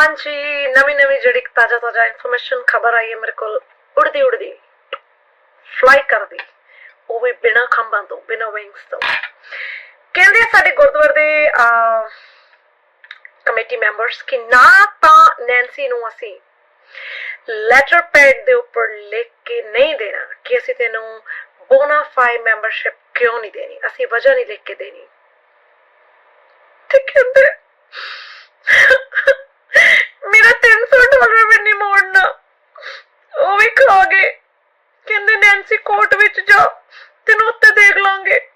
ਹਾਂਜੀ, ਨਵੀਂ ਨਵੀਂ ਜਿਹੜੀ ਤਾਜ਼ਾ ਤਾਜ਼ਾ ਇਨਫੋਰਮੇਸ਼ਨ ਖਬਰ ਆਈ ਹੈ ਮੇਰੇ ਕੋਲ, ਉੜਦੀ ਉੜਦੀ ਫਲਾਈ ਕਰਦੀ, ਉਹ ਵੀ ਬਿਨਾ ਖੰਭਾਂ ਤੋਂ, ਬਿਨਾ ਵਿੰਗਸ ਤੋਂ। ਕਹਿੰਦੇ ਸਾਡੇ ਗੁਰਦੁਆਰੇ ਦੇ ਕਮੇਟੀ ਮੈਂਬਰਸ ਕਿ ਨਾ ਤਾਂ ਨੈਂਸੀ ਨੂੰ ਅਸੀਂ ਲੈਟਰ ਪੈਡ ਦੇ ਉੱਪਰ ਲਿਖ ਕੇ ਨਹੀਂ ਦੇਣਾ, ਕਿ ਅਸੀਂ ਤੈਨੂੰ ਬੋਨਾਫਾਈ ਮੈਂਬਰਸ਼ਿਪ ਕਿਉਂ ਨਹੀਂ ਦੇਣੀ, ਅਸੀਂ ਵਜ੍ਹਾ ਨਹੀਂ ਲਿਖ ਕੇ ਦੇਣੀ। ਤੇ ਕਹਿੰਦੇ ਮੇਰਾ 300 ਡਾਲਰ ਵੀ ਨਹੀਂ ਮੋੜਨਾ। ਉਹ ਵੀ ਖਾ ਗਏ। ਕਹਿੰਦੇ ਨੈਂਸੀ ਕੋਰਟ ਵਿੱਚ ਜਾ ਤੈਨੂੰ ਉੱਤੇ ਦੇਖ ਲਾਂਗੇ।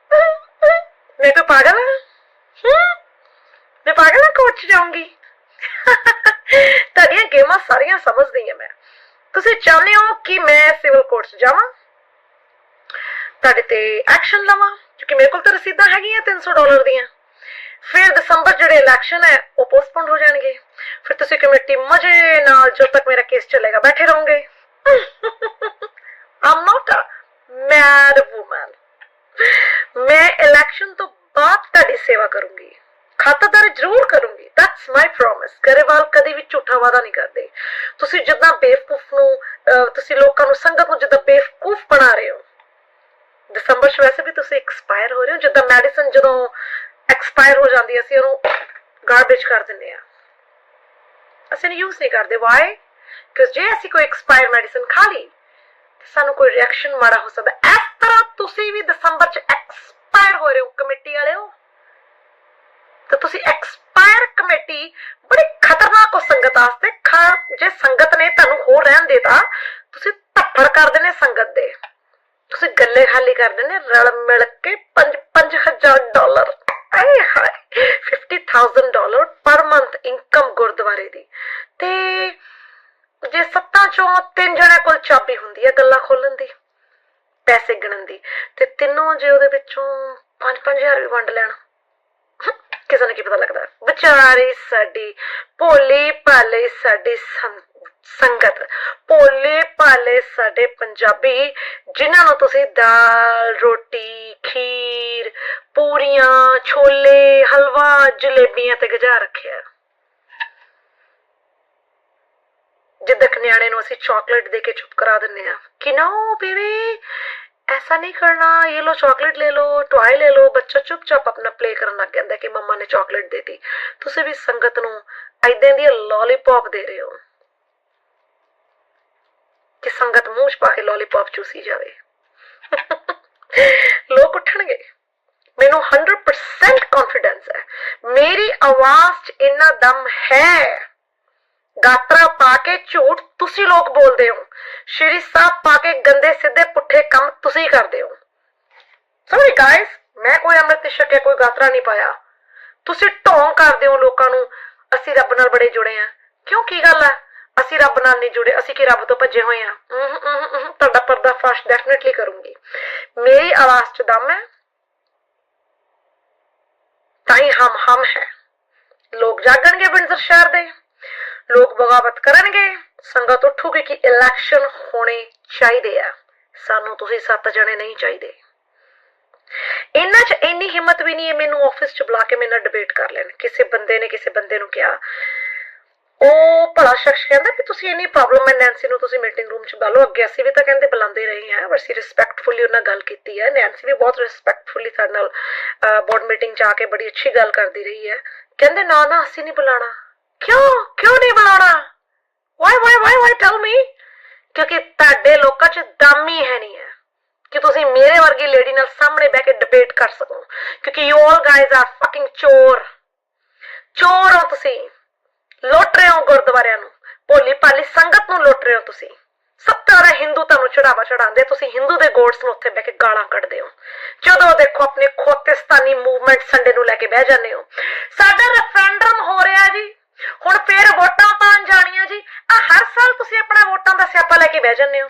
ਮੈਂ ਤਾਂ ਪਾਗਲ ਹਾਂ। ਮੈਂ ਪਾਗਲ ਹਾਂ ਕੋਰਟ 'ਚ ਜਾਊਂਗੀ। ਤੁਹਾਡੀਆਂ ਗੇਮਾਂ ਸਾਰੀਆਂ ਸਮਝਦੀ ਹਾਂ ਮੈਂ। ਤੁਸੀਂ ਚਾਹੁੰਦੇ ਹੋ ਕਿ ਮੈਂ ਸਿਵਲ ਕੋਰਟ 'ਚ ਜਾਵਾਂ? ਤੁਹਾਡੇ ਤੇ ਐਕਸ਼ਨ ਲਵਾਂ? ਕਿਉਂਕਿ ਮੇਰੇ ਕੋਲ ਤਾਂ ਰਸੀਦਾਂ ਹੈਗੀਆਂ 300 ਡਾਲਰ ਦੀਆਂ। ਫਿਰ ਦਸੰਬਰ ਜਿਹੜੇ ਇਲੈਕਸ਼ਨ ਹੈ, ਉਹ ਪੋਸਟਪੋਨ ਹੋ ਜਾਣਗੇ। ਫਿਰ ਤੁਸੀਂ ਕਮੇਟੀ ਮਜ਼ੇ ਨਾਲ ਜਦੋਂ ਤੱਕ ਮੇਰਾ ਕੇਸ ਚੱਲੇਗਾ, ਬੈਠੇ ਰਹੋਗੇ। I'm not a mad woman ਮੈਂ ਇਲੈਕਸ਼ਨ ਤੋਂ ਬਾਅਦ ਤੁਹਾਡੀ ਸੇਵਾ ਕਰੂੰਗੀ। ਖਾਤਾਦਾਰ ਜ਼ਰੂਰ ਕਰੂੰਗੀ। ਦੈਟਸ ਮਾਈ ਪ੍ਰੋਮਿਸ ਗਰੇਵਾਲ ਕਦੀ ਵੀ ਝੂਠਾ ਵਾਦਾ ਨਹੀਂ ਕਰਦੇ। ਤੁਸੀਂ ਜਿੱਦਾਂ ਬੇਵਕੂਫ ਨੂੰ ਤੁਸੀਂ ਲੋਕਾਂ ਨੂੰ, ਸੰਗਤ ਨੂੰ ਜਿੱਦਾਂ ਬੇਵਕੂਫ ਬਣਾ ਰਹੇ ਹੋ। ਦਸੰਬਰ 'ਚ ਵੈਸੇ ਵੀ ਤੁਸੀਂ ਐਕਸਪਾਇਰ ਹੋ ਰਹੇ ਹੋ, ਜਿੱਦਾਂ ਮੈਡੀਸਨ ਜਦੋਂ ਐਕਸਪਾਇਰ ਹੋ ਜਾਂਦੀ ਹੈ, ਅਸੀਂ ਉਹਨੂੰ ਗਾਰਬੇਜ ਕਰ ਦਿੰਦੇ ਆ ਅਸੀਂ ਯੂਜ਼ ਨਹੀਂ ਕਰਦੇ। ਵਾਈ ਕਿਉਂਕਿ ਜੇ ਅਸੀਂ ਕੋਈ ਐਕਸਪਾਇਰ ਮੈਡੀਸਨ ਖਾ ਲਈ ਸਾਨੂੰ ਕੋਈ ਰਿਐਕਸ਼ਨ ਮਾੜਾ ਹੋ ਸਕਦਾ। ਇਸ ਤਰ੍ਹਾਂ ਤੁਸੀਂ ਵੀ ਦਸੰਬਰ 'ਚ ਐਕਸਪਾਇਰ ਹੋ ਰਹੇ ਹੋ, ਕਮੇਟੀ ਵਾਲਿਓ। ਤੇ ਤੁਸੀਂ ਐਕਸਪਾਇਰ ਕਮੇਟੀ ਬੜੀ ਖਤਰਨਾਕ ਹੋ ਸੰਗਤ ਵਾਸਤੇ ਖਾ ਜੇ ਸੰਗਤ ਨੇ ਤੁਹਾਨੂੰ ਹੋਰ ਰਹਿਣ ਦੇਤਾ, ਤੁਸੀਂ ਧੱਫੜ ਕਰ ਦੇਣੇ ਸੰਗਤ ਦੇ। ਤੁਸੀਂ ਗੱਲੇ ਖਾਲੀ ਕਰ ਦਿੰਦੇ, ਰਲ ਮਿਲ ਕੇ 5 5000 ਡਾਲਰ। ਆਏ ਹਾਏ 50000 ਡਾਲਰ ਪਰ ਮੰਥ ਇਨਕਮ ਗੁਰਦੁਆਰੇ ਦੀ। ਤੇ ਜੇ ਸੱਤਾਂ ਚੋਂ ਤਿੰਨ ਜਣਿਆਂ ਕੋਲ ਚਾਬੀ ਹੁੰਦੀ ਹੈ ਗੱਲਾਂ ਖੋਲਣ ਦੀ, ਪੈਸੇ ਗਿਣਨ ਦੀ, ਤੇ ਤਿੰਨੋਂ ਜੇ ਉਹਦੇ ਵਿੱਚੋਂ 5-5000 ਵੀ ਵੰਡ ਲੈਣ। ਕਿਸੇ ਨੂੰ ਕੀ ਪਤਾ ਲੱਗਦਾ। ਵਿਚਾਰੀ ਸਾਡੀ ਭੋਲੀ ਭਾਲੀ ਸਾਡੀ ਸੰ- ਸੰਗਤ ਭੋਲੇ ਭਾਲੇ ਸਾਡੇ ਪੰਜਾਬੀ ਜਿਨ੍ਹਾਂ ਨੂੰ ਤੁਸੀਂ ਦਾਲ ਰੋਟੀ ਖੀਰ ਪੂਰੀਆਂ ਛੋਲੇ ਹਲਵਾ ਜਲੇਬੀਆਂ ਤੇ ਗਜਾ ਰੱਖਿਆ ਜਿੱਦਾਂ ਕਿ ਨਿਆਣੇ ਨੂੰ ਅਸੀਂ ਚਾਕਲੇਟ ਦੇ ਕੇ ਚੁੱਪ ਕਰਾ ਦਿੰਨੇ ਆ ਕਿ ਨੋ ਬੇਬੀ ऐसा नहीं करना ये लो चॉकलेट ले लो टॉय ले लो ਬੱਚਾ ਚੁੱਪਚਾਪ ਆਪਣਾ ਪਲੇ ਕਰਨ ਲੱਗ ਜਾਂਦਾ ਕਿ ਮੰਮਾ ਨੇ ਚਾਕਲੇਟ ਦੇਤੀ ਤੁਸੀਂ ਵੀ ਸੰਗਤ ਨੂੰ ਐਦਾਂ ਦੀ ਲੋਲੀਪੌਪ ਦੇ ਰਹੇ ਹੋ ਕਿ ਸੰਗਤ ਮੂੰਹ 'ਚ ਪਾ ਕੇ ਲੋਲੀਪੌਪ ਚੂਸੀ ਜਾਵੇ। ਲੋਕ ਉੱਠਣਗੇ। ਮੈਨੂੰ 100% ਕੌਨਫੀਡੈਂਸ ਹੈ। ਮੇਰੀ ਆਵਾਜ਼ 'ਚ ਇੰਨਾ ਦਮ ਹੈ। ਗਾਤਰਾ ਪਾ ਕੇ ਝੂਠ ਤੁਸੀਂ ਲੋਕ ਬੋਲਦੇ ਹੋ। ਸ਼੍ਰੀ ਸਾਹਿਬ ਪਾ ਕੇ ਗੰਦੇ ਸਿੱਧੇ ਪੁੱਠੇ ਕੰਮ ਤੁਸੀਂ ਕਰਦੇ ਹੋ। ਸੌਰੀ ਗਾਇਸ ਮੈਂ ਕੋਈ ਅੰਮ੍ਰਿਤ ਛਕਿਆ, ਕੋਈ ਗਾਤਰਾ ਨਹੀਂ ਪਾਇਆ। ਤੁਸੀਂ ਢੋਂਗ ਕਰਦੇ ਹੋ ਲੋਕਾਂ ਨੂੰ। ਅਸੀਂ ਰੱਬ ਨਾਲ ਬੜੇ ਜੁੜੇ ਆ ਕਿਉਂ ਕੀ ਗੱਲ ਹੈ? ਅਸੀਂ ਰੱਬ ਨਾਲ ਨਹੀਂ ਜੁੜੇ, ਅਸੀਂ ਕਿ ਰੱਬ ਤੋਂ ਭੱਜੇ ਹੋਏ ਆ ਤੁਹਾਡਾ ਪਰਦਾ ਫਾਸ਼ ਡੈਫੀਨਿਟਲੀ ਕਰੂੰਗੀ। ਮੇਰੀ ਆਵਾਜ਼ 'ਚ ਦਮ ਹੈ? ਤਾਂ ਹੀ ਹਮ ਹਮ ਹੈ। ਲੋਕ ਜਾਗਣਗੇ ਬਿੰਦਰ ਸ਼ਹਿਰ ਦੇ। ਲੋਕ ਬਗਾਵਤ ਕਰਨਗੇ। ਸੰਗਤ ਉੱਠੂਗੀ ਕਿ ਇਲੈਕਸ਼ਨ ਹੋਣੇ ਚਾਹੀਦੇ ਆ। ਸਾਨੂੰ ਤੁਸੀਂ ਸੱਤ ਜਣੇ ਨਹੀਂ ਚਾਹੀਦੇ। ਇਹਨਾਂ 'ਚ ਇੰਨੀ ਹਿੰਮਤ ਵੀ ਨਹੀਂ ਹੈ ਮੈਨੂੰ ਆਫਿਸ 'ਚ ਬੁਲਾ ਕੇ ਮੇਰੇ ਨਾਲ ਡਿਬੇਟ ਕਰ ਲੈਣ। ਕਿਸੇ ਬੰਦੇ ਨੇ ਕਿਸੇ ਬੰਦੇ ਨੂੰ ਕਿਹਾ। ਉਹ ਭਲਾ ਸ਼ਖਸ ਕਹਿੰਦਾ ਕਿ ਤੁਸੀਂ ਇੰਨੀ ਪ੍ਰੋਬਲਮ ਹੈ ਨੈਂਸੀ ਨੂੰ ਤੁਸੀਂ ਮੀਟਿੰਗ ਰੂਮ 'ਚ ਬੁਲਾਓ ਅੱਗੇ ਅਸੀਂ ਵੀ ਤਾਂ ਕਹਿੰਦੇ ਬੁਲਾਉਂਦੇ ਰਹੇ ਹਾਂ ਪਰ ਅਸੀਂ ਰਿਸਪੈਕਟਫੁਲੀ ਉਹਨਾਂ ਗੱਲ ਕੀਤੀ ਹੈ। ਨੈਂਸੀ ਵੀ ਬਹੁਤ ਰਿਸਪੈਕਟਫੁਲੀ ਸਾਡੇ ਨਾਲ ਬੋਰਡ ਮੀਟਿੰਗ 'ਚ ਆ ਕੇ ਬੜੀ ਅੱਛੀ ਗੱਲ ਕਰਦੀ ਰਹੀ ਹੈ। ਕਹਿੰਦੇ, ਨਾ ਨਾ, ਅਸੀਂ ਨਹੀਂ ਬੁਲਾਣਾ ਕਿਉਂ? ਕਿਉਂ ਨਹੀਂ ਬੁਲਾਣਾ why why why why tell me ਕਿਉਂਕਿ ਤੁਹਾਡੇ ਲੋਕਾਂ 'ਚ ਦਮ ਹੀ ਹੈ ਨਹੀਂ ਹੈ ਕਿ ਤੁਸੀਂ ਮੇਰੇ ਵਰਗੀ ਲੇਡੀ ਨਾਲ ਸਾਹਮਣੇ ਬਹਿ ਕੇ ਡਿਬੇਟ ਕਰ ਸਕੋ। ਕਿਉਂਕਿ you all guys are fucking ਚੋਰ। ਚੋਰ ਹੋ ਤੁਸੀਂ। ਲੁੱਟ ਰਹੇ ਹੋ ਗੁਰਦੁਆਰਿਆਂ ਨੂੰ? ਭੋਲੀ ਭਾਲੀ ਸੰਗਤ ਨੂੰ ਲੁੱਟ ਰਹੇ ਹੋ ਤੁਸੀਂ? ਸਭ ਤਰ੍ਹਾਂ ਜ਼ਿਆਦਾ ਹਿੰਦੂ ਤੁਹਾਨੂੰ ਚੜਾਵਾ ਚੜਾਉਂਦੇ ਤੁਸੀਂ ਹਿੰਦੂ ਦੇ ਗੋਡਸ ਨੂੰ ਉੱਥੇ ਬਹਿ ਕੇ ਗਾਲਾਂ ਕੱਢਦੇ ਹੋ। ਜਦੋਂ ਦੇਖੋ ਆਪਣੇ ਖੋਤਿਸਤਾਨੀ ਮੂਵਮੈਂਟ ਸੰਡੇ ਨੂੰ ਲੈ ਕੇ ਬਹਿ ਜਾਂਦੇ ਹੋ। ਸਾਡਾ ਰੈਫਰੈਂਡਮ ਹੋ ਰਿਹਾ ਜੀ। ਹੁਣ ਫੇਰ ਵੋਟਾਂ ਪਾਣ ਜਾਣੀਆਂ ਜੀ। ਆ ਹਰ ਸਾਲ ਤੁਸੀਂ ਆਪਣਾ ਵੋਟਾਂ ਦਾ ਸਿਆਪਾ ਲੈ ਕੇ ਬਹਿ ਜਾਂਦੇ ਹੋ।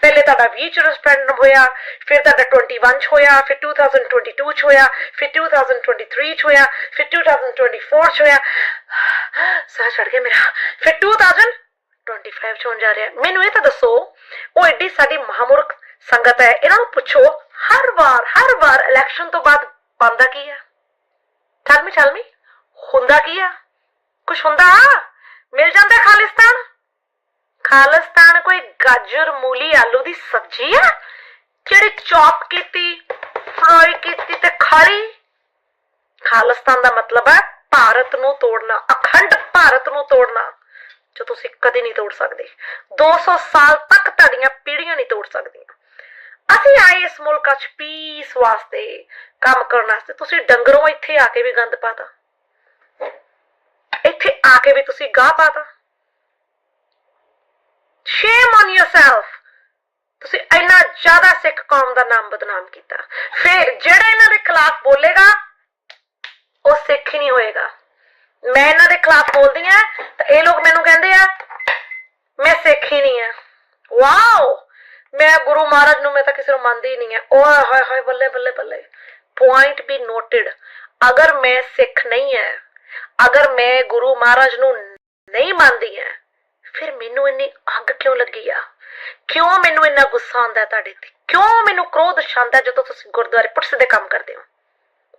ਪਹਿਲੇ ਤੁਹਾਡਾ 20 ਚ ਰੈਫਰੈਂਡਮ ਹੋਇਆ, ਫਿਰ ਤੁਹਾਡਾ 21 ਚ ਹੋਇਆ, ਫਿਰ 2022 ਚ ਹੋਇਆ, ਫਿਰ 2023 ਚ ਹੋਇਆ, ਫਿਰ 2024 ਚ ਹੋਇਆ। ਸਾਹ ਚੜ ਗਿਆ ਮੇਰਾ। ਫਿਰ 2025 ਚ ਹੋਣ ਜਾ ਰਿਹਾ। ਮੈਨੂੰ ਇਹ ਤਾਂ ਦੱਸੋ, ਉਹ ਐਡੀ ਸਾਡੀ ਮਹਾਮੁਰਖ ਸੰਗਤ ਹੈ, ਇਹਨਾਂ ਨੂੰ ਪੁੱਛੋ, ਹਰ ਵਾਰ ਹਰ ਵਾਰ ਇਲੈਕਸ਼ਨ ਤੋਂ ਬਾਅਦ ਬੰਦਾ ਕੀ ਆ? ਚੱਲ ਮੀ ਚੱਲ ਮੀ। ਹੁੰਦਾ ਕੀ ਆ? ਕੁਛ ਹੁੰਦਾ? ਮਿਲ ਜਾਂਦਾ ਖਾਲਿਸਤਾਨ? ਖਾਲਿਸਤਾਨ ਕੋਈ ਗਾਜਰ, ਮੂਲੀ, ਆਲੂ ਦੀ ਸਬਜ਼ੀ ਆ? ਜਿਹੜੀ ਚੌਪ ਕੀਤੀ, ਫਰਾਈ ਕੀਤੀ ਤੇ ਖਾਲੀ? ਖਾਲਿਸਤਾਨ ਦਾ ਮਤਲਬ ਹੈ ਭਾਰਤ ਨੂੰ ਤੋੜਨਾ, ਅਖੰਡ ਭਾਰਤ ਨੂੰ ਤੋੜਨਾ, ਜੋ ਤੁਸੀਂ ਕਦੇ ਨਹੀਂ ਤੋੜ ਸਕਦੇ। 200 ਸਾਲ ਤੱਕ ਤੁਹਾਡੀਆਂ ਪੀੜ੍ਹੀਆਂ ਨਹੀਂ ਤੋੜ ਸਕਦੀਆਂ। ਅਸੀਂ ਆਏ ਇਸ ਮੁਲਕ 'ਚ ਪੀਸ ਵਾਸਤੇ, ਕੰਮ ਕਰਨ ਵਾਸਤੇ। ਤੁਸੀਂ ਡੰਗਰੋਂ ਇੱਥੇ ਆ ਕੇ ਵੀ ਗੰਦ ਪਾਤਾ। ਇੱਥੇ ਆ ਕੇ ਵੀ ਤੁਸੀਂ ਗਾਹ ਪਾਤਾ ਸ਼ੇਮ ਔਨ yourself ਤੁਸੀਂ ਇੰਨਾ ਜ਼ਿਆਦਾ ਸਿੱਖ ਕੌਮ ਦਾ ਨਾਮ ਬਦਨਾਮ ਕੀਤਾ। ਫਿਰ ਜਿਹੜਾ ਇਹਨਾਂ ਦੇ ਖਿਲਾਫ ਬੋਲੇਗਾ, ਉਹ ਸਿੱਖ ਹੀ ਨਹੀਂ ਹੋਏਗਾ। ਮੈਂ ਇਹਨਾਂ ਦੇ ਖਿਲਾਫ ਬੋਲਦੀ ਆ ਤਾਂ ਇਹ ਲੋਕ ਮੈਨੂੰ ਕਹਿੰਦੇ ਆ, ਮੈਂ ਸਿੱਖ ਹੀ ਨਹੀਂ ਆ ਵਾਓ ਮੈਂ ਗੁਰੂ ਮਹਾਰਾਜ ਨੂੰ ਮੈਂ ਤਾਂ ਕਿਸੇ ਨੂੰ ਮੰਨਦੀ ਹੀ ਨਹੀਂ ਆ ਓਏ ਹੋਏ ਹੋਏ ਬੱਲੇ ਬੱਲੇ ਬੱਲੇ। ਪੁਆਇੰਟ ਬੀ ਨੋਟਡ ਅਗਰ ਮੈਂ ਸਿੱਖ ਨਹੀਂ ਹੈ ਅਗਰ ਮੈਂ ਗੁਰੂ ਮਹਾਰਾਜ ਨੂੰ ਨਹੀਂ ਮੰਨਦੀ ਆ ਫਿਰ ਮੈਨੂੰ ਇੰਨੀ ਅੱਗ ਕਿਉਂ ਲੱਗੀ ਆ? ਕਿਉਂ ਮੈਨੂੰ ਇੰਨਾ ਗੁੱਸਾ ਆਉਂਦਾ ਤੁਹਾਡੇ ਤੇ? ਕਿਉਂ ਮੈਨੂੰ ਕ੍ਰੋਧ ਛਾਂਦਾ ਜਦੋਂ ਤੁਸੀਂ ਗੁਰਦੁਆਰੇ ਪੁਲਿਸ ਦੇ ਕੰਮ ਕਰਦੇ ਹੋ?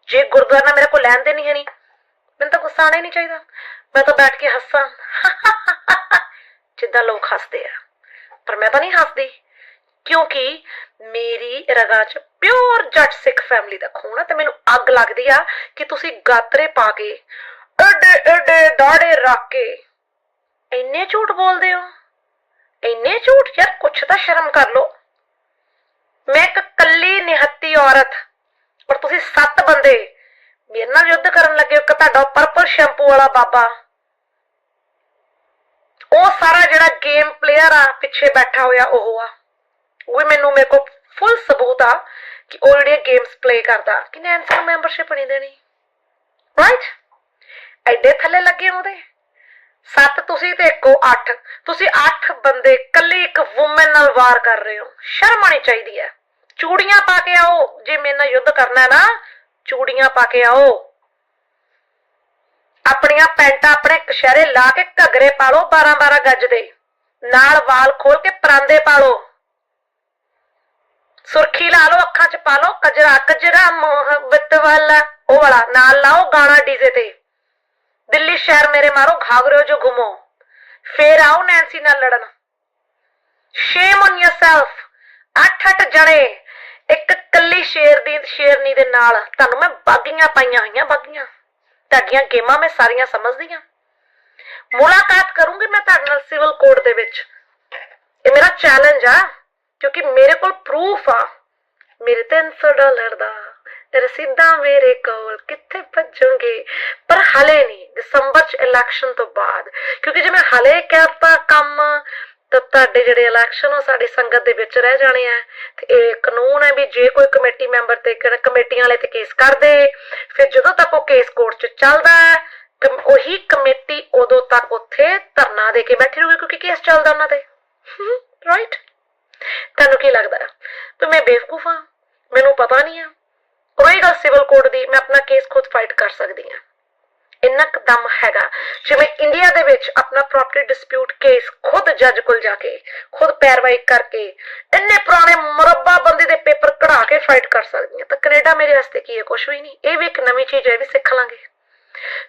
ਜੇ ਗੁਰਦੁਆਰਾ ਨਾਲ ਮੇਰੇ ਕੋਲ ਲੈਣ ਦੇ ਹੈ ਨਹੀਂ ਮੈਨੂੰ ਤਾਂ ਗੁੱਸਾ ਆਉਣਾ ਹੀ ਨਹੀਂ ਚਾਹੀਦਾ। ਮੈਂ ਤਾਂ ਬੈਠ ਕੇ ਹੱਸਾਂ। ਜਿੱਦਾਂ ਲੋਕ ਹੱਸਦੇ ਆ। ਪਰ ਮੈਂ ਤਾਂ ਨਹੀਂ ਹੱਸਦੀ। ਕਿਉਂਕਿ ਮੇਰੀ ਰਗਾ 'ਚ ਪਿਓਰ ਜੱਟ ਸਿੱਖ ਫੈਮਿਲੀ ਦਾ ਖੂਨ ਆ ਤੇ ਮੈਨੂੰ ਅੱਗ ਲੱਗਦੀ ਆ ਕਿ ਤੁਸੀਂ ਗਾਤਰੇ ਪਾ ਕੇ ਏਡੇ ਏਡੇ ਦਾੜੇ ਰੱਖ ਕੇ ਇੰਨੇ ਝੂਠ ਬੋਲਦੇ ਹੋ? ਇੰਨੇ ਝੂਠ? ਯਾਰ ਕੁਛ ਤਾਂ ਸ਼ਰਮ ਕਰ ਲਓ। ਮੈਂ ਇੱਕ ਕੱਲੀ ਨਿਹੱਤੀ ਔਰਤ ਪਰ ਤੁਸੀਂ ਸੱਤ ਬੰਦੇ ਮੇਰੇ ਨਾਲ ਯੁੱਧ ਕਰਨ ਲੱਗੇ ਇੱਕ ਤੁਹਾਡਾ ਪਰਪਲ ਸ਼ੈਂਪੂ ਵਾਲਾ ਬਾਬਾ। ਉਹ ਸਾਰਾ ਜਿਹੜਾ ਗੇਮ ਪਲੇਅਰ ਆ, ਪਿੱਛੇ ਬੈਠਾ ਹੋਇਆ ਉਹ ਆ। ਉਹ ਮੈਨੂੰ ਮੇਰੇ ਕੋਲ ਫੁੱਲ ਸਬੂਤ ਆ ਕਿ ਉਹ ਜਿਹੜੇ ਗੇਮਸ ਪਲੇ ਕਰਦਾ। ਕਿ ਨੈਂਸੀ ਨੂੰ ਮੈਂਬਰਸ਼ਿਪ ਨਹੀਂ ਦੇਣੀ? ਰਾਈਟ ਐਡੇ ਥੱਲੇ ਲੱਗੇ ਆਉਂਦੇ ਸੱਤ ਤੁਸੀਂ ਤੇ ਇੱਕੋ ਅੱਠ। ਤੁਸੀਂ ਅੱਠ ਬੰਦੇ ਕੱਲੀ ਇੱਕ ਔਮਨ ਨਾਲ ਵਾਰ ਕਰ ਰਹੇ ਹੋ। ਸ਼ਰਮ ਆਣੀ ਚਾਹੀਦੀ ਹੈ। ਚੂੜੀਆਂ ਪਾ ਕੇ ਆਓ। ਜੇ ਮੇਰੇ ਨਾਲ ਯੁੱਧ ਕਰਨਾ ਹੈ ਨਾ, ਚੂੜੀਆਂ ਪਾ ਕੇ ਆਓ। ਆਪਣੀਆਂ ਪੈਂਟਾਂ ਆਪਣੇ ਕਸ਼ਹਿਰੇ ਲਾ ਕੇ ਘੱਗਰੇ ਪਾ ਲਓ 12 12 ਗੱਜ ਦੇ। ਨਾਲ ਵਾਲ ਖੋਲ ਕੇ ਪਰਾਂਦੇ ਪਾ ਲਓ। ਸੁਰਖੀ ਲਾ ਲਓ, ਅੱਖਾਂ 'ਚ ਪਾ ਲਓ। ਕਜਰਾ ਕਜਰਾ ਮੁਹੱਬਤ ਵਾਲਾ। ਉਹ ਵਾਲਾ। ਨਾਲ ਲਾਓ ਗਾਣਾ ਡੀਜ਼ੇ ਤੇ। ਦਿੱਲੀ ਸ਼ਹਿਰ ਮੇਰੇ ਮਾਰੋ ਘਾਗਰਿਓ ਜੋ ਘੁਮੋ। ਫੇਰ ਆਓ ਨੈਂਸੀ ਨਾਲ ਲੜਨ। ਸ਼ੇਮ ਔਨ yourself ਅੱਠ ਅੱਠ ਜਣੇ ਇੱਕ ਕੱਲੀ ਸ਼ੇਰ ਦੀ, ਸ਼ੇਰਨੀ ਦੇ ਨਾਲ। ਤੁਹਾਨੂੰ ਮੈਂ ਬਾਗੀਆਂ ਪਾਈਆਂ ਹੋਈਆਂ, ਬਾਗੀਆਂ। ਤੁਹਾਡੀਆਂ ਗੇਮਾਂ ਮੈਂ ਸਾਰੀਆਂ ਸਮਝਦੀ ਹਾਂ। ਮੁਲਾਕਾਤ ਕਰੂੰਗੀ ਮੈਂ ਤੁਹਾਡੇ ਨਾਲ ਸਿਵਲ ਕੋਰਟ ਦੇ ਵਿੱਚ। ਇਹ ਮੇਰਾ ਚੈਲੰਜ ਆ, ਕਿਉਂਕਿ ਮੇਰੇ ਕੋਲ ਪ੍ਰੂਫ ਆ। ਮੇਰੇ 300 ਡਾਲਰ ਦਾ ਰਸੀਦਾਂ ਮੇਰੇ ਕੋਲ ਕਿੱਥੇ ਭੱਜੋਗੇ? ਪਰ ਹਲੇ ਨਹੀਂ, ਦਸੰਬਰ ਚ ਇਲੈਕਸ਼ਨ ਤੋਂ ਬਾਅਦ। ਕਿਉਂਕਿ ਜੇ ਮੈਂ ਹਲੇ ਕਰਤਾ ਕੰਮ, ਤਾਂ ਤੁਹਾਡੇ ਜਿਹੜੇ ਇਲੈਕਸ਼ਨ ਉਹ ਸਾਡੀ ਸੰਗਤ ਦੇ ਵਿੱਚ ਰਹਿ ਜਾਣੇ ਆ। ਤੇ ਇਹ ਕਾਨੂੰਨ ਹੈ ਵੀ ਜੇ ਕੋਈ ਕਮੇਟੀ ਮੈਂਬਰ ਤੇ ਕਮੇਟੀਆਂ ਵਾਲੇ ਤੇ ਕੇਸ ਕਰਦੇ, ਫਿਰ ਜਦੋਂ ਤੱਕ ਉਹ ਕੇਸ ਕੋਰਟ 'ਚ ਚੱਲਦਾ ਹੈ ਉਹੀ ਕਮੇਟੀ ਉਦੋਂ ਤੱਕ ਉੱਥੇ ਧਰਨਾ ਦੇ ਕੇ ਬੈਠੀ ਰਹੂਗੀ, ਕਿਉਂਕਿ ਕੇਸ ਚੱਲਦਾ ਉਹਨਾਂ ਤੇ। ਰਾਈਟ ਤੁਹਾਨੂੰ ਕੀ ਲੱਗਦਾ? ਹੈ ਮੈਂ ਬੇਵਕੂਫ ਹਾਂ? ਮੈਨੂੰ ਪਤਾ ਨਹੀਂ ਆ। ਕੋਈ ਗੱਲ ਸਿਵਲ ਕੋਰਟ ਦੀ ਮੈਂ ਆਪਣਾ ਕੇਸ ਖੁਦ ਫਾਈਟ ਕਰ ਸਕਦੀ ਹਾਂ। ਇੰਨਾ ਕੁ ਹੈਗਾ, ਜਿਵੇਂ ਇੰਡੀਆ ਦੇ ਵਿੱਚ ਆਪਣਾ ਪ੍ਰੋਪਰਟੀ ਡਿਸਪਿਊਟ ਕੇਸ ਖੁਦ ਜੱਜ ਕੋਲ ਜਾ ਕੇ, ਖੁਦ ਪੈਰਵਾਈ ਕਰਕੇ, ਇੰਨੇ ਪੁਰਾਣੇ ਮੁਰੱਬਾ ਬੰਦੇ ਦੇ ਪੇਪਰ ਕਢਾ ਕੇ ਫਾਈਟ ਕਰ ਸਕਦੀ ਹਾਂ। ਤਾਂ ਕੈਨੇਡਾ ਮੇਰੇ ਵਾਸਤੇ ਕੀ ਹੈ? ਕੁਝ ਵੀ ਨਹੀਂ। ਇਹ ਵੀ ਇੱਕ ਨਵੀਂ ਚੀਜ਼ ਹੈ, ਇਹ ਵੀ ਸਿੱਖ ਲਾਂਗੇ।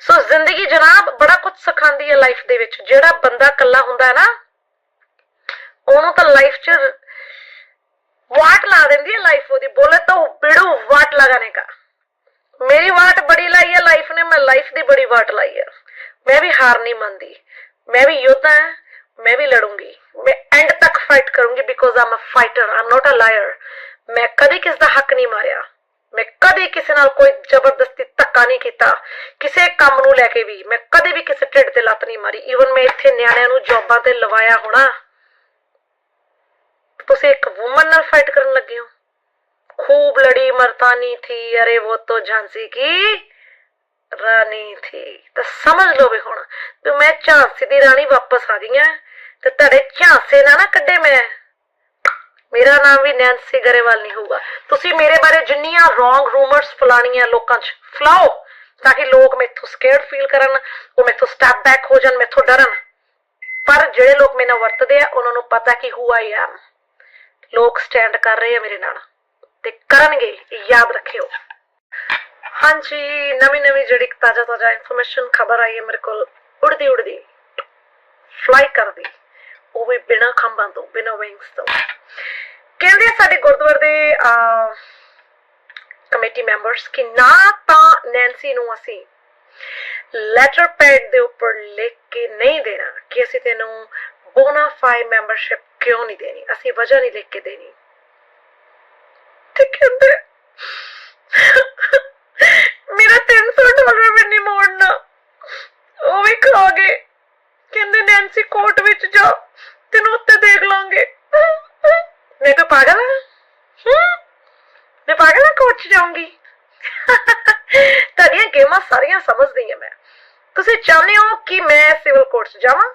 ਸੋ ਜ਼ਿੰਦਗੀ ਜਨਾਬ ਬੜਾ ਕੁਝ ਸਿਖਾਉਂਦੀ ਹੈ ਲਾਈਫ ਦੇ ਵਿੱਚ। ਜਿਹੜਾ ਬੰਦਾ ਇਕੱਲਾ ਹੁੰਦਾ ਹੈ ਨਾ, ਉਹਨੂੰ ਤਾਂ ਲਾਈਫ 'ਚ वाट ला देती है लाइफ वो बोले तो बिड़ू वाट लगाने का मेरी वाट बड़ी लाई है लाइफ ने मैं लाइफ दी बड़ी वाट लाई है मैं भी हार नहीं मानती मैं भी योद्धा है मैं भी लड़ूंगी मैं एंड तक फाइट करूंगी because I am a fighter I am not a liar मैं कदी किस ਦਾ ਹੱਕ ਨਹੀਂ ਮਾਰਿਆ ਮੈਂ ਕਦੇ ਕਿਸੇ ਨਾਲ ਕੋਈ ਜ਼ਬਰਦਸਤੀ ਧੱਕਾ ਨਹੀਂ ਕੀਤਾ ਕਿਸੇ ਕੰਮ ਨੂੰ ਲੈ ਕੇ ਵੀ ਮੈਂ ਕਦੇ ਵੀ ਕਿਸੇ ਢਿੱਡ ਤੇ ਲੱਤ ਨਹੀਂ ਮਾਰੀ ਈਵਨ ਮੈਂ ਇੱਥੇ ਨਿਆਣਿਆਂ ਨੂੰ ਜੌਬਾਂ ਤੇ ਲਵਾਇਆ ਹੋਣਾ ਤੁਸੀਂ ਇੱਕ ਵੂਮਨ ਨਾਲ ਫਾਈਟ ਕਰਨ ਲੱਗੇ ਹੋ खूब लड़ी मर्दानी थी अरे वो तो झांसी की रानी थी ਤਾਂ ਸਮਝ ਲਓ ਵੀ ਹੁਣ ਵੀ ਮੈਂ ਝਾਂਸੀ ਦੀ ਰਾਣੀ ਵਾਪਸ ਆ ਗਈ ਆ ਤੇ ਤੁਹਾਡੇ ਝਾਂਸੇ ਨਾ ਨਾ ਕੱਢੇ ਮੈਂ ਮੇਰਾ ਨਾਮ ਵੀ ਨੈਂਸੀ ਗਰੇਵਾਲ ਨਹੀਂ ਹੋਊਗਾ ਤੁਸੀਂ ਮੇਰੇ ਬਾਰੇ ਜਿੰਨੀਆਂ ਰੋਂਗ ਰੂਮਰਸ ਫਲਾਣੀਆਂ ਲੋਕਾਂ 'ਚ ਫਲਾਓ ਤਾਂ ਕਿ ਲੋਕ ਮੈਥੋਂ ਸਕੇਅਰਡ ਫੀਲ ਕਰਨ ਉਹ ਮੈਥੋਂ ਸਟੈਪ ਬੈਕ ਹੋ ਜਾਣ ਮੈਥੋਂ ਡਰਨ ਪਰ ਜਿਹੜੇ ਲੋਕ ਮੈਨੂੰ ਵਰਤਦੇ ਆ ਉਹਨਾਂ ਨੂੰ ਪਤਾ ਕਿ ਹੂ ਆਈ ਐਮ ਲੋਕ ਸਟੈਂਡ ਕਰ ਰਹੇ ਆ ਮੇਰੇ ਨਾਲ ਤੇ ਕਰਨਗੇ, ਯਾਦ ਰੱਖਿਓ। ਹਾਂਜੀ, ਨਵੀਂ ਨਵੀਂ ਜਿਹੜੀ ਤਾਜ਼ਾ ਤਾਜ਼ਾ ਇਨਫੋਰਮੇਸ਼ਨ ਖਬਰ ਆਈ ਹੈ ਮੇਰੇ ਕੋਲ, ਉੜਦੀ ਉੜਦੀ ਫਲਾਈ ਕਰਦੀ, ਉਹ ਵੀ ਬਿਨਾ ਖੰਭਾਂ ਤੋਂ, ਬਿਨਾ ਵਿੰਗਸ ਤੋਂ। ਕਹਿੰਦੇ ਸਾਡੇ ਗੁਰਦੁਆਰੇ ਦੇ ਕਮੇਟੀ ਮੈਂਬਰਸ ਕਿ ਨਾ ਤਾਂ ਨੈਂਸੀ ਨੂੰ ਅਸੀਂ ਲੈਟਰ ਪੈਡ ਦੇ ਉੱਪਰ ਲਿਖ ਕੇ ਨਹੀਂ ਦੇਣਾ ਕਿ ਅਸੀਂ ਤੈਨੂੰ ਬੋਨਾਫਾਈ ਮੈਂਬਰਸ਼ਿਪ ਕਿਉਂ ਨਹੀਂ ਦੇਣੀ ਅਸੀਂ ਵਜ੍ਹਾ ਨਹੀਂ ਲਿਖ ਕੇ ਦੇਣੀ ਤੇ ਕਹਿੰਦੇ ਮੇਰਾ 300 ਡਾਲਰ ਵੀ ਨਹੀਂ ਮੋੜਨਾ ਉਹ ਵੀ ਖਾ ਗਏ ਕਹਿੰਦੇ ਨੈਂਸੀ ਕੋਰਟ ਵਿੱਚ ਜਾ ਤੈਨੂੰ ਉੱਤੇ ਦੇਖ ਲਾਂਗੇ ਮੈਂ ਕੋਈ ਪਾਗਲ ਹਾਂ ਮੈਂ ਪਾਗਲ ਹਾਂ ਕੋਰਟ 'ਚ ਜਾਊਂਗੀ ਤੁਹਾਡੀਆਂ ਗੇਮਾਂ ਸਾਰੀਆਂ ਸਮਝਦੀ ਹਾਂ ਮੈਂ ਤੁਸੀਂ ਚਾਹੁੰਦੇ ਹੋ ਕਿ ਮੈਂ ਸਿਵਲ ਕੋਰਟ 'ਚ ਜਾਵਾਂ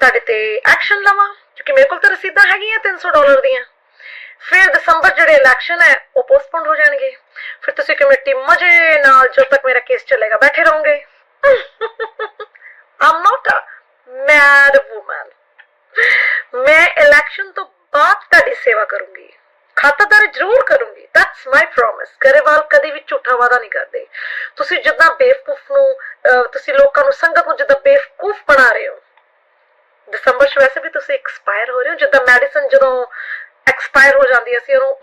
ਤੁਹਾਡੇ ਤੇ ਐਕਸ਼ਨ ਲਵਾਂ? ਕਿਉਂਕਿ ਮੇਰੇ ਕੋਲ ਤਾਂ ਰਸੀਦਾਂ ਹੈਗੀਆਂ 300 ਡਾਲਰ ਦੀਆਂ। ਫਿਰ ਦਸੰਬਰ ਜਿਹੜੇ ਇਲੈਕਸ਼ਨ ਹੈ, ਉਹ ਪੋਸਟਪੋਨ ਹੋ ਜਾਣਗੇ। ਫਿਰ ਤੁਸੀਂ ਕਮੇਟੀ ਮਜ਼ੇ ਨਾਲ ਜਦੋਂ ਤੱਕ ਮੇਰਾ ਕੇਸ ਚੱਲੇਗਾ, ਬੈਠੇ ਰਹੋਗੇ। I'm not a mad woman ਮੈਂ ਇਲੈਕਸ਼ਨ ਤੋਂ ਬਾਅਦ ਤੁਹਾਡੀ ਸੇਵਾ ਕਰੂੰਗੀ। ਖਾਤਾਦਾਰ ਜ਼ਰੂਰ ਕਰੂੰਗੀ। ਦੈਟਸ ਮਾਈ ਪ੍ਰੋਮਿਸ ਗਰੇਵਾਲ ਕਦੇ ਵੀ ਝੂਠਾ ਵਾਦਾ ਨਹੀਂ ਕਰਦੇ। ਤੁਸੀਂ ਜਿੱਦਾਂ ਬੇਵਕੂਫ ਨੂੰ ਤੁਸੀਂ ਲੋਕਾਂ ਨੂੰ, ਸੰਗਤ ਨੂੰ ਜਿੱਦਾਂ ਬੇਵਕੂਫ ਬਣਾ ਰਹੇ ਹੋ। ਦਸੰਬਰ 'ਚ ਵੈਸੇ ਵੀ ਤੁਸੀਂ ਐਕਸਪਾਇਰ ਹੋ ਰਹੇ ਹੋ, ਜਿੱਦਾਂ ਮੈਡੀਸਨ ਜਦੋਂ ਐਕਸਪਾਇਰ ਹੋ ਜਾਂਦੀ ਹੈ, ਅਸੀਂ ਉਹਨੂੰ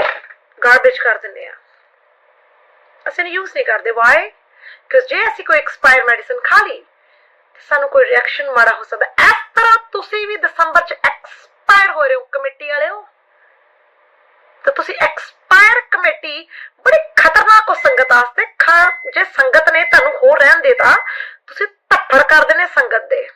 ਗਾਰਬੇਜ ਕਰ ਦਿੰਦੇ ਆ ਅਸੀਂ ਇਹਨੂੰ ਯੂਜ਼ ਨਹੀਂ ਕਰਦੇ। ਵਾਈ ਕਿਉਂਕਿ ਜੇ ਅਸੀਂ ਕੋਈ ਐਕਸਪਾਇਰ ਮੈਡੀਸਨ ਖਾ ਲਈ ਸਾਨੂੰ ਕੋਈ ਰਿਐਕਸ਼ਨ ਮਾੜਾ ਹੋ ਸਕਦਾ। ਇਸ ਤਰ੍ਹਾਂ ਤੁਸੀਂ ਵੀ ਦਸੰਬਰ 'ਚ ਐਕਸਪਾਇਰ ਹੋ ਰਹੇ ਹੋ, ਕਮੇਟੀ ਵਾਲਿਓ। ਤਾਂ ਤੁਸੀਂ ਐਕਸਪਾਇਰ ਕਮੇਟੀ ਬੜੀ ਖਤਰਨਾਕ ਹੋ ਸੰਗਤ ਵਾਸਤੇ। ਜੇ ਸੰਗਤ ਨੇ ਤੁਹਾਨੂੰ ਹੋਰ ਰਹਿਣ ਦੇਤਾ, ਤੁਸੀਂ ਧੱਫੜ ਕਰ ਦੇਣੇ ਸੰਗਤ ਦੇ।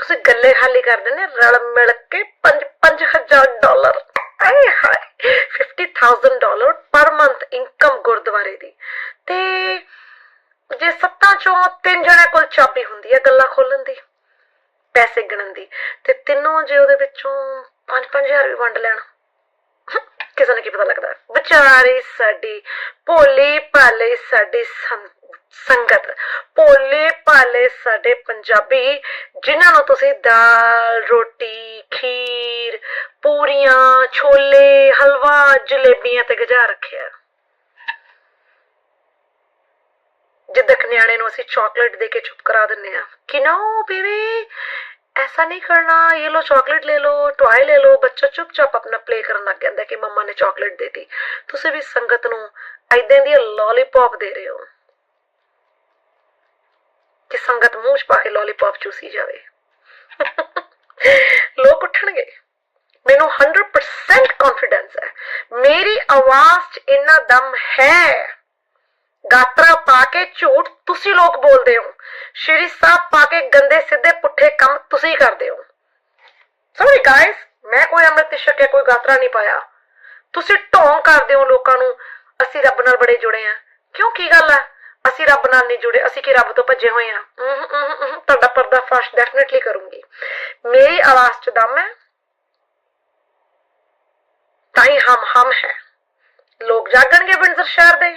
ਤੁਸੀਂ ਗੱਲੇ ਖਾਲੀ ਕਰ ਦਿੰਦੇ ਰਲ ਮਿਲ ਕੇ 5 5000 ਡਾਲਰ। ਆਏ ਹਾਏ 50000 ਡਾਲਰ ਪਰ ਮੰਥ ਇਨਕਮ ਗੁਰਦੁਆਰੇ ਦੀ। ਤੇ ਜੇ ਸੱਤਾਂ ਚੋਂ ਤਿੰਨ ਜਣਿਆਂ ਕੋਲ ਚਾਬੀ ਹੁੰਦੀ ਹੈ ਗੱਲਾਂ ਖੋਲਣ ਦੀ, ਪੈਸੇ ਗਿਣਨ ਦੀ, ਤੇ ਤਿੰਨੋਂ ਜੇ ਉਹਦੇ ਵਿੱਚੋਂ 5-5000 ਵੀ ਵੰਡ ਲੈਣ। ਕਿਸੇ ਨੂੰ ਕੀ ਪਤਾ ਲੱਗਦਾ। ਵਿਚਾਰੀ ਸਾਡੀ, ਭੋਲੀ ਭਾਲੇ ਸਾਡੀ ਸੰ- ਸੰਗਤ ਭੋਲੇ ਭਾਲੇ ਸਾਡੇ ਪੰਜਾਬੀ ਜਿਨ੍ਹਾਂ ਨੂੰ ਤੁਸੀਂ ਦਾਲ ਰੋਟੀ ਖੀਰ ਪੂਰੀਆਂ ਛੋਲੇ ਹਲਵਾ ਜਲੇਬੀਆਂ ਤੇ ਗਜਾ ਰੱਖਿਆ ਜਿੱਦਾਂ ਕਿ ਨਿਆਣੇ ਨੂੰ ਅਸੀਂ ਚਾਕਲੇਟ ਦੇ ਕੇ ਚੁੱਪ ਕਰਾ ਦਿੰਨੇ ਆ ਕਿ ਨੋ ਬੇਬੀ ऐसा नहीं करना ये लो चॉकलेट ले लो टॉय ले लो ਬੱਚਾ ਚੁੱਪਚਾਪ ਆਪਣਾ ਪਲੇ ਕਰਨ ਲੱਗ ਜਾਂਦਾ ਕਿ ਮੰਮਾ ਨੇ ਚਾਕਲੇਟ ਦੇਤੀ ਤੁਸੀਂ ਵੀ ਸੰਗਤ ਨੂੰ ਐਦਾਂ ਦੀ ਲੋਲੀਪੌਪ ਦੇ ਰਹੇ ਹੋ ਕਿ ਸੰਗਤ ਮੂੰਹ 'ਚ ਪਾ ਕੇ ਲੋਲੀਪੌਪ ਚੂਸੀ ਜਾਵੇ। ਲੋਕ ਉੱਠਣਗੇ। ਮੈਨੂੰ 100% ਕੌਨਫੀਡੈਂਸ ਹੈ। ਮੇਰੀ ਆਵਾਜ਼ 'ਚ ਇੰਨਾ ਦਮ ਹੈ। ਗਾਤਰਾ ਪਾ ਕੇ ਝੂਠ ਤੁਸੀਂ ਲੋਕ ਬੋਲਦੇ ਹੋ। ਸ਼੍ਰੀ ਸਾਹਿਬ ਪਾ ਕੇ ਗੰਦੇ ਸਿੱਧੇ ਪੁੱਠੇ ਕੰਮ ਤੁਸੀਂ ਕਰਦੇ ਹੋ। ਸੌਰੀ ਗਾਇਸ ਮੈਂ ਕੋਈ ਅੰਮ੍ਰਿਤ ਛਕਿਆ, ਕੋਈ ਗਾਤਰਾ ਨਹੀਂ ਪਾਇਆ। ਤੁਸੀਂ ਢੋਂਗ ਕਰਦੇ ਹੋ ਲੋਕਾਂ ਨੂੰ। ਅਸੀਂ ਰੱਬ ਨਾਲ ਬੜੇ ਜੁੜੇ ਆ ਕਿਉਂ ਕੀ ਗੱਲ ਆ ਅਸੀਂ ਰੱਬ ਨਾਲ ਨਹੀਂ ਜੁੜੇ, ਅਸੀਂ ਕਿ ਰੱਬ ਤੋਂ ਭੱਜੇ ਹੋਏ ਆ ਤੁਹਾਡਾ ਪਰਦਾ ਫਾਸ਼ ਡੈਫੀਨਿਟਲੀ ਕਰੂੰਗੀ। ਮੇਰੀ ਆਵਾਜ਼ 'ਚ ਦਮ ਹੈ? ਤਾਂ ਹੀ ਹਮ ਹਮ ਹੈ। ਲੋਕ ਜਾਗਣਗੇ ਵਿੰਜ਼ਰ ਸ਼ਹਿਰ ਦੇ।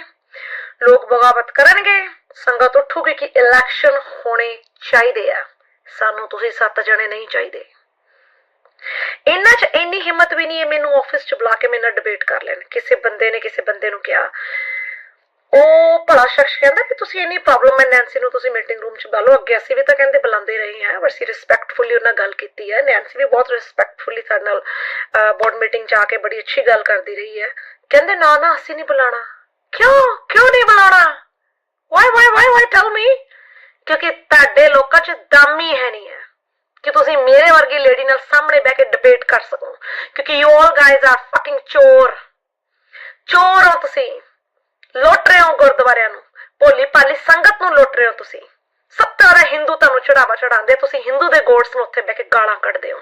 ਲੋਕ ਬਗਾਵਤ ਕਰਨਗੇ। ਸੰਗਤ ਉੱਠੂਗੀ ਕਿ ਇਲੈਕਸ਼ਨ ਹੋਣੇ ਚਾਹੀਦੇ ਆ। ਸਾਨੂੰ ਤੁਸੀਂ ਸੱਤ ਜਣੇ ਨਹੀਂ ਚਾਹੀਦੇ। ਇਹਨਾਂ 'ਚ ਇੰਨੀ ਹਿੰਮਤ ਵੀ ਨਹੀਂ ਹੈ ਮੈਨੂੰ ਆਫਿਸ 'ਚ ਬੁਲਾ ਕੇ ਮੇਰੇ ਨਾਲ ਡਿਬੇਟ ਕਰ ਲੈਣ। ਕਿਸੇ ਬੰਦੇ ਨੇ ਕਿਸੇ ਬੰਦੇ ਨੂੰ ਕਿਹਾ ਉਹ ਭਲਾ ਸ਼ਖਸ ਕਹਿੰਦਾ ਕਿ ਤੁਸੀਂ ਇੰਨੀ ਪ੍ਰੋਬਲਮ ਹੈ ਨੈਂਸੀ ਨੂੰ ਤੁਸੀਂ ਮੀਟਿੰਗ ਰੂਮ 'ਚ ਬੁਲਾ ਅੱਗੇ ਅਸੀਂ ਵੀ ਤਾਂ ਕਹਿੰਦੇ ਬੁਲਾਉਂਦੇ ਰਹੇ ਹਾਂ ਪਰ ਅਸੀਂ ਰਿਸਪੈਕਟਫੁਲੀ ਉਹਨਾਂ ਗੱਲ ਕੀਤੀ ਹੈ। ਨੈਂਸੀ ਵੀ ਬਹੁਤ ਰਿਸਪੈਕਟਫੁਲੀ ਸਾਡੇ ਨਾਲ ਬੋਰਡ ਮੀਟਿੰਗ 'ਚ ਆ ਕੇ ਬੜੀ ਅੱਛੀ ਗੱਲ ਕਰਦੀ ਰਹੀ ਹੈ। ਕਹਿੰਦੇ, ਨਾ ਨਾ, ਅਸੀਂ ਨਹੀਂ ਬੁਲਾਣਾ ਕਿਉਂ? ਕਿਉਂ ਨਹੀਂ ਬੁਲਾਣਾ why why why why tell me ਕਿਉਂਕਿ ਤੁਹਾਡੇ ਲੋਕਾਂ 'ਚ ਦਮ ਹੀ ਹੈ ਨਹੀਂ ਹੈ ਕਿ ਤੁਸੀਂ ਮੇਰੇ ਵਰਗੀ ਲੇਡੀ ਨਾਲ ਸਾਹਮਣੇ ਬਹਿ ਕੇ ਡਿਬੇਟ ਕਰ ਸਕੋ। ਕਿਉਂਕਿ you all guys are fucking ਚੋਰ। ਚੋਰ ਹੋ ਤੁਸੀਂ। ਲੁੱਟ ਰਹੇ ਹੋ ਗੁਰਦੁਆਰਿਆਂ ਨੂੰ? ਭੋਲੀ ਭਾਲੀ ਸੰਗਤ ਨੂੰ ਲੁੱਟ ਰਹੇ ਹੋ ਤੁਸੀਂ? ਸਭ ਸੱਤਾਰਾ ਹਿੰਦੂ ਤੁਹਾਨੂੰ ਚੜਾਵਾ ਚੜਾਉਂਦੇ ਤੁਸੀਂ ਹਿੰਦੂ ਦੇ ਗੋਡਸ ਨੂੰ ਉੱਥੇ ਬਹਿ ਕੇ ਗਾਲਾਂ ਕੱਢਦੇ ਹੋ।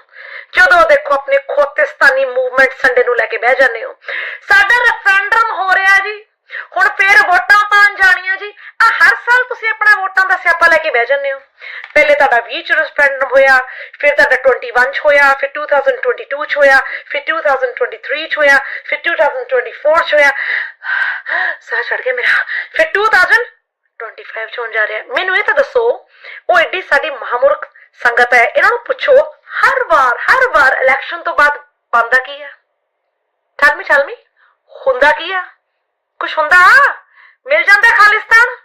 ਜਦੋਂ ਦੇਖੋ ਆਪਣੇ ਖੋਤਿਸਤਾਨੀ ਮੂਵਮੈਂਟ ਸੰਡੇ ਨੂੰ ਲੈ ਕੇ ਬਹਿ ਜਾਂਦੇ ਹੋ। ਸਾਡਾ ਰੈਫਰੈਂਡਮ ਹੋ ਰਿਹਾ ਜੀ। ਹੁਣ ਫੇਰ ਵੋਟਾਂ ਪਾਣ ਜਾਣੀਆਂ ਜੀ। ਆ ਹਰ ਸਾਲ ਤੁਸੀਂ ਆਪਣਾ ਵੋਟਾਂ ਦਾ ਸਿਆਪਾ ਲੈ ਕੇ ਬਹਿ ਜਾਂਦੇ ਹੋ। ਪਹਿਲੇ ਤੁਹਾਡਾ 20 ਚ ਰੈਫਰੈਂਡਮ ਹੋਇਆ, ਫਿਰ ਤੁਹਾਡਾ 21 ਚ ਹੋਇਆ, ਫਿਰ 2022 ਚ ਹੋਇਆ, ਫਿਰ 2023 ਚ ਹੋਇਆ, ਫਿਰ 2024 ਚ ਹੋਇਆ। ਸਾਹ ਚੜ ਗਿਆ ਮੇਰਾ। ਫਿਰ 2025 ਚ ਹੋਣ ਜਾ ਰਿਹਾ। ਮੈਨੂੰ ਇਹ ਤਾਂ ਦੱਸੋ, ਉਹ ਐਡੀ ਸਾਡੀ ਮਹਾਮੁਰਖ ਸੰਗਤ ਹੈ, ਇਹਨਾਂ ਨੂੰ ਪੁੱਛੋ, ਹਰ ਵਾਰ ਹਰ ਵਾਰ ਇਲੈਕਸ਼ਨ ਤੋਂ ਬਾਅਦ ਬੰਦਾ ਕੀ ਆ? ਟੈਲ ਮੀ ਟੈਲ ਮੀ, ਹੁੰਦਾ ਕੀ ਆ? ਕੁਛ ਹੁੰਦਾ? ਮਿਲ ਜਾਂਦਾ ਖਾਲਿਸਤਾਨ?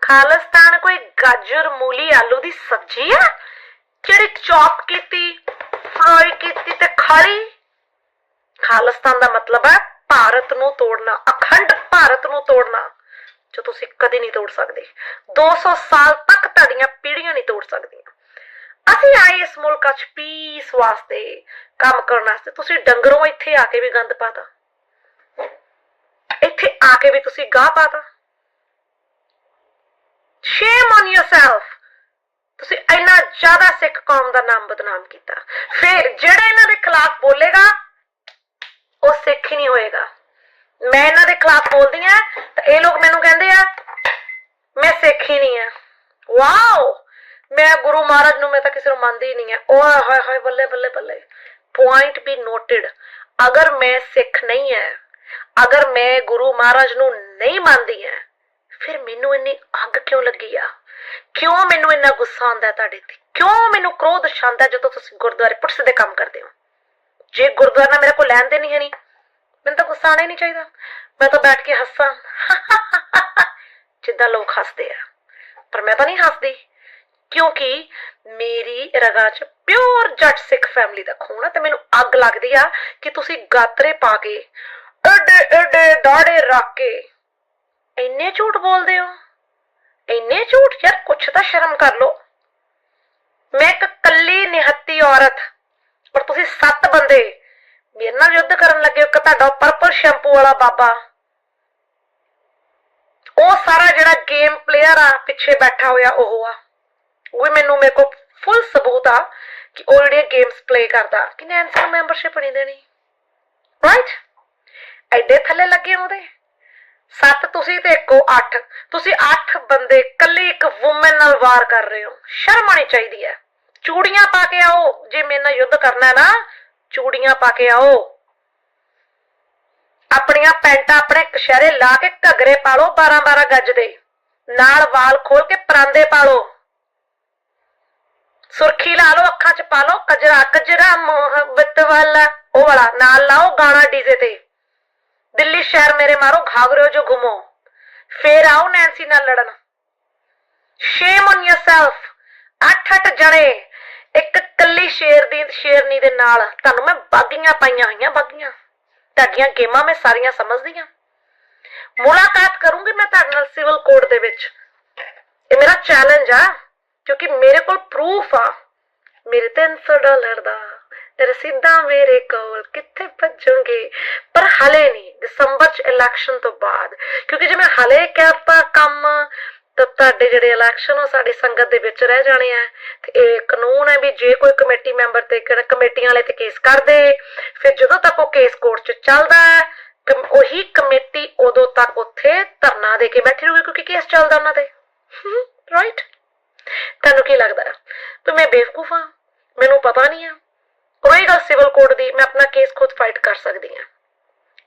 ਖਾਲਿਸਤਾਨ ਕੋਈ ਗਾਜਰ, ਮੂਲੀ, ਆਲੂ ਦੀ ਸਬਜ਼ੀ ਆ? ਜਿਹੜੀ ਚੌਪ ਕੀਤੀ, ਫਰਾਈ ਕੀਤੀ ਤੇ ਖਾਲੀ? ਖਾਲਿਸਤਾਨ ਦਾ ਮਤਲਬ ਹੈ ਭਾਰਤ ਨੂੰ ਤੋੜਨਾ, ਅਖੰਡ ਭਾਰਤ ਨੂੰ ਤੋੜਨਾ, ਜੋ ਤੁਸੀਂ ਕਦੇ ਨਹੀਂ ਤੋੜ ਸਕਦੇ। 200 ਸਾਲ ਤੱਕ ਤੁਹਾਡੀਆਂ ਪੀੜ੍ਹੀਆਂ ਨਹੀਂ ਤੋੜ ਸਕਦੀਆਂ। ਅਸੀਂ ਆਏ ਇਸ ਮੁਲਕ 'ਚ ਪੀਸ ਵਾਸਤੇ, ਕੰਮ ਕਰਨ ਵਾਸਤੇ। ਤੁਸੀਂ ਡੰਗਰੋਂ ਇੱਥੇ ਆ ਕੇ ਵੀ ਗੰਦ ਪਾਤਾ। ਇੱਥੇ ਆ ਕੇ ਵੀ ਤੁਸੀਂ ਗਾਹ ਪਾਤਾ। ਸ਼ੇਮ ਔਨ yourself ਤੁਸੀਂ ਇੰਨਾ ਜ਼ਿਆਦਾ ਸਿੱਖ ਕੌਮ ਦਾ ਨਾਮ ਬਦਨਾਮ ਕੀਤਾ। ਫਿਰ ਜਿਹੜਾ ਇਹਨਾਂ ਦੇ ਖਿਲਾਫ ਬੋਲੇਗਾ, ਉਹ ਸਿੱਖ ਹੀ ਨਹੀਂ ਹੋਏਗਾ। ਮੈਂ ਇਹਨਾਂ ਦੇ ਖਿਲਾਫ ਬੋਲਦੀ ਆ ਤਾਂ ਇਹ ਲੋਕ ਮੈਨੂੰ ਕਹਿੰਦੇ ਆ, ਮੈਂ ਸਿੱਖ ਹੀ ਨਹੀਂ ਆ ਵਾਓ ਮੈਂ ਗੁਰੂ ਮਹਾਰਾਜ ਨੂੰ ਮੈਂ ਤਾਂ ਕਿਸੇ ਨੂੰ ਮੰਨਦੀ ਹੀ ਨਹੀਂ ਆ ਓਏ ਹੋਏ ਹੋਏ ਬੱਲੇ ਬੱਲੇ ਬੱਲੇ। ਪੁਆਇੰਟ ਬੀ ਨੋਟਡ ਅਗਰ ਮੈਂ ਸਿੱਖ ਨਹੀਂ ਹੈ ਅਗਰ ਮੈਂ ਗੁਰੂ ਮਹਾਰਾਜ ਨੂੰ ਨਹੀਂ ਮੰਨਦੀ ਆ ਫਿਰ ਮੈਨੂੰ ਇੰਨੀ ਅੱਗ ਕਿਉਂ ਲੱਗੀ ਆ? ਕਿਉਂ ਮੈਨੂੰ ਇੰਨਾ ਗੁੱਸਾ ਆਉਂਦਾ ਤੁਹਾਡੇ ਤੇ? ਕਿਉਂ ਮੈਨੂੰ ਕ੍ਰੋਧ ਛਾਂਦਾ ਜਦੋਂ ਤੁਸੀਂ ਗੁਰਦੁਆਰੇ ਪੁੱਠ ਦੇ ਕੰਮ ਕਰਦੇ ਹੋ? ਜੇ ਗੁਰਦੁਆਰਾ ਨਾਲ ਮੇਰੇ ਕੋਲ ਲੈਣ ਦੇ ਹੈ ਨਹੀਂ ਮੈਨੂੰ ਤਾਂ ਗੁੱਸਾ ਆਉਣਾ ਹੀ ਨਹੀਂ ਚਾਹੀਦਾ। ਮੈਂ ਤਾਂ ਬੈਠ ਕੇ ਹੱਸਾਂ। ਜਿੱਦਾਂ ਲੋਕ ਹੱਸਦੇ ਆ। ਪਰ ਮੈਂ ਤਾਂ ਨਹੀਂ ਹੱਸਦੀ, ਕਿਉਂਕਿ ਮੇਰੀ ਰਗਾ 'ਚ ਪਿਓਰ ਜੱਟ ਸਿੱਖ ਫੈਮਿਲੀ ਦਾ ਖੂਨ ਆ ਤੇ ਮੈਨੂੰ ਅੱਗ ਲੱਗਦੀ ਆ ਕਿ ਤੁਸੀਂ ਗਾਤਰੇ ਪਾ ਕੇ ਏਡੇ ਏਡੇ ਦਾੜੇ ਰੱਖ ਕੇ। ਇੰਨੇ ਝੂਠ ਬੋਲਦੇ ਹੋ? ਇੰਨੇ ਝੂਠ? ਯਾਰ ਕੁਛ ਤਾਂ ਸ਼ਰਮ ਕਰ ਲਓ। ਮੈਂ ਇੱਕ ਕੱਲੀ ਨਿਹੱਤੀ ਔਰਤ ਪਰ ਤੁਸੀਂ ਸੱਤ ਬੰਦੇ ਮੇਰੇ ਨਾਲ ਯੁੱਧ ਕਰਨ ਲੱਗੇ ਇੱਕ ਤੁਹਾਡਾ ਪਰਪਲ ਸ਼ੈਂਪੂ ਵਾਲਾ ਬਾਬਾ। ਉਹ ਸਾਰਾ ਜਿਹੜਾ ਗੇਮ ਪਲੇਅਰ ਆ, ਪਿੱਛੇ ਬੈਠਾ ਹੋਇਆ ਉਹ ਆ। ਉਹ ਮੈਨੂੰ ਮੇਰੇ ਕੋਲ ਫੁੱਲ ਸਬੂਤ ਆ ਕਿ ਉਹ ਜਿਹੜੇ ਗੇਮਸ ਪਲੇ ਕਰਦਾ। ਕਿ ਨੈਂਸੀ ਨੂੰ ਮੈਂਬਰਸ਼ਿਪ ਨਹੀਂ ਦੇਣੀ? ਰਾਈਟ ਐਡੇ ਥੱਲੇ ਲੱਗੇ ਆਉਂਦੇ ਸੱਤ ਤੁਸੀਂ ਤੇ ਇੱਕੋ ਅੱਠ। ਤੁਸੀਂ ਅੱਠ ਬੰਦੇ ਕੱਲੀ ਇੱਕ ਔਮਨ ਨਾਲ ਵਾਰ ਕਰ ਰਹੇ ਹੋ। ਸ਼ਰਮ ਆਣੀ ਚਾਹੀਦੀ ਹੈ। ਚੂੜੀਆਂ ਪਾ ਕੇ ਆਓ। ਜੇ ਮੇਰੇ ਨਾਲ ਯੁੱਧ ਕਰਨਾ ਹੈ ਨਾ, ਚੂੜੀਆਂ ਪਾ ਕੇ ਆਓ। ਆਪਣੀਆਂ ਪੈਂਟਾਂ ਆਪਣੇ ਕਸ਼ਹਿਰੇ ਲਾ ਕੇ ਘੱਗਰੇ ਪਾ ਲਓ 12 12 ਗੱਜ ਦੇ। ਨਾਲ ਵਾਲ ਖੋਲ ਕੇ ਪਰਾਂਦੇ ਪਾ ਲਓ ਸੁਰਖੀ ਲਾ ਲਓ, ਅੱਖਾਂ 'ਚ ਪਾ ਲਓ। ਕਜਰਾ ਕਜਰਾ ਮੁਹੱਬਤ ਵਾਲਾ। ਉਹ ਵਾਲਾ, ਨਾਲ ਲਾਓ ਗਾਣਾ ਡੀਜ਼ੇ ਤੇ। ਦਿੱਲੀ ਸ਼ਹਿਰ ਮੇਰੇ ਮਾਰੋ ਘਾਗਰਿਓ ਜੋ ਘੁਮੋ। ਫੇਰ ਆਓ ਨੈਂਸੀ ਨਾਲ ਲੜਨ। ਸ਼ੇਮ ਔਨ yourself ਅੱਠ ਅੱਠ ਜਣੇ, ਇੱਕ ਕੱਲੀ ਸ਼ੇਰ ਦੀ, ਸ਼ੇਰਨੀ ਦੇ ਨਾਲ। ਤੁਹਾਨੂੰ ਮੈਂ ਬਾਗੀਆਂ ਪਾਈਆਂ ਹੋਈਆਂ, ਬਾਗੀਆਂ। ਤੁਹਾਡੀਆਂ ਗੇਮਾਂ ਮੈਂ ਸਾਰੀਆਂ ਸਮਝਦੀ ਹਾਂ। ਮੁਲਾਕਾਤ ਕਰੂੰਗੀ ਮੈਂ ਤੁਹਾਡੇ ਨਾਲ ਸਿਵਲ ਕੋਰਟ ਦੇ ਵਿੱਚ। ਇਹ ਮੇਰਾ ਚੈਲੰਜ ਆ, ਕਿਉਂਕਿ ਮੇਰੇ ਕੋਲ ਪ੍ਰੂਫ ਆ। ਮੇਰੇ 300 ਡਾਲਰ ਦਾ ਰਸੀਦਾਂ ਮੇਰੇ ਕੋਲ ਕਿੱਥੇ ਭੱਜੋਗੇ? ਪਰ ਹਲੇ ਨਹੀਂ, ਦਸੰਬਰ ਚ ਇਲੈਕਸ਼ਨ ਤੋਂ ਬਾਅਦ। ਕਿਉਂਕਿ ਜੇ ਮੈਂ ਹਲੇ ਕਰਤਾ ਕੰਮ, ਤਾਂ ਤੁਹਾਡੇ ਜਿਹੜੇ ਇਲੈਕਸ਼ਨ ਉਹ ਸਾਡੀ ਸੰਗਤ ਦੇ ਵਿੱਚ ਰਹਿ ਜਾਣੇ ਆ। ਤੇ ਇਹ ਕਾਨੂੰਨ ਹੈ ਵੀ ਜੇ ਕੋਈ ਕਮੇਟੀ ਮੈਂਬਰ ਤੇ ਕਮੇਟੀਆਂ ਵਾਲੇ ਤੇ ਕੇਸ ਕਰਦੇ, ਫਿਰ ਜਦੋਂ ਤੱਕ ਉਹ ਕੇਸ ਕੋਰਟ 'ਚ ਚੱਲਦਾ ਹੈ ਉਹੀ ਕਮੇਟੀ ਉਦੋਂ ਤੱਕ ਉੱਥੇ ਧਰਨਾ ਦੇ ਕੇ ਬੈਠੀ ਰਹੂਗੀ, ਕਿਉਂਕਿ ਕੇਸ ਚੱਲਦਾ ਉਹਨਾਂ ਤੇ। ਰਾਈਟ ਤੁਹਾਨੂੰ ਕੀ ਲੱਗਦਾ? ਹੈ ਮੈਂ ਬੇਵਕੂਫ ਹਾਂ? ਮੈਨੂੰ ਪਤਾ ਨਹੀਂ ਆ। ਕੋਈ ਗੱਲ ਸਿਵਲ ਕੋਰਟ ਦੀ, ਮੈਂ ਆਪਣਾ ਕੇਸ ਖੁਦ ਫਾਈਟ ਕਰ ਸਕਦੀ ਹਾਂ।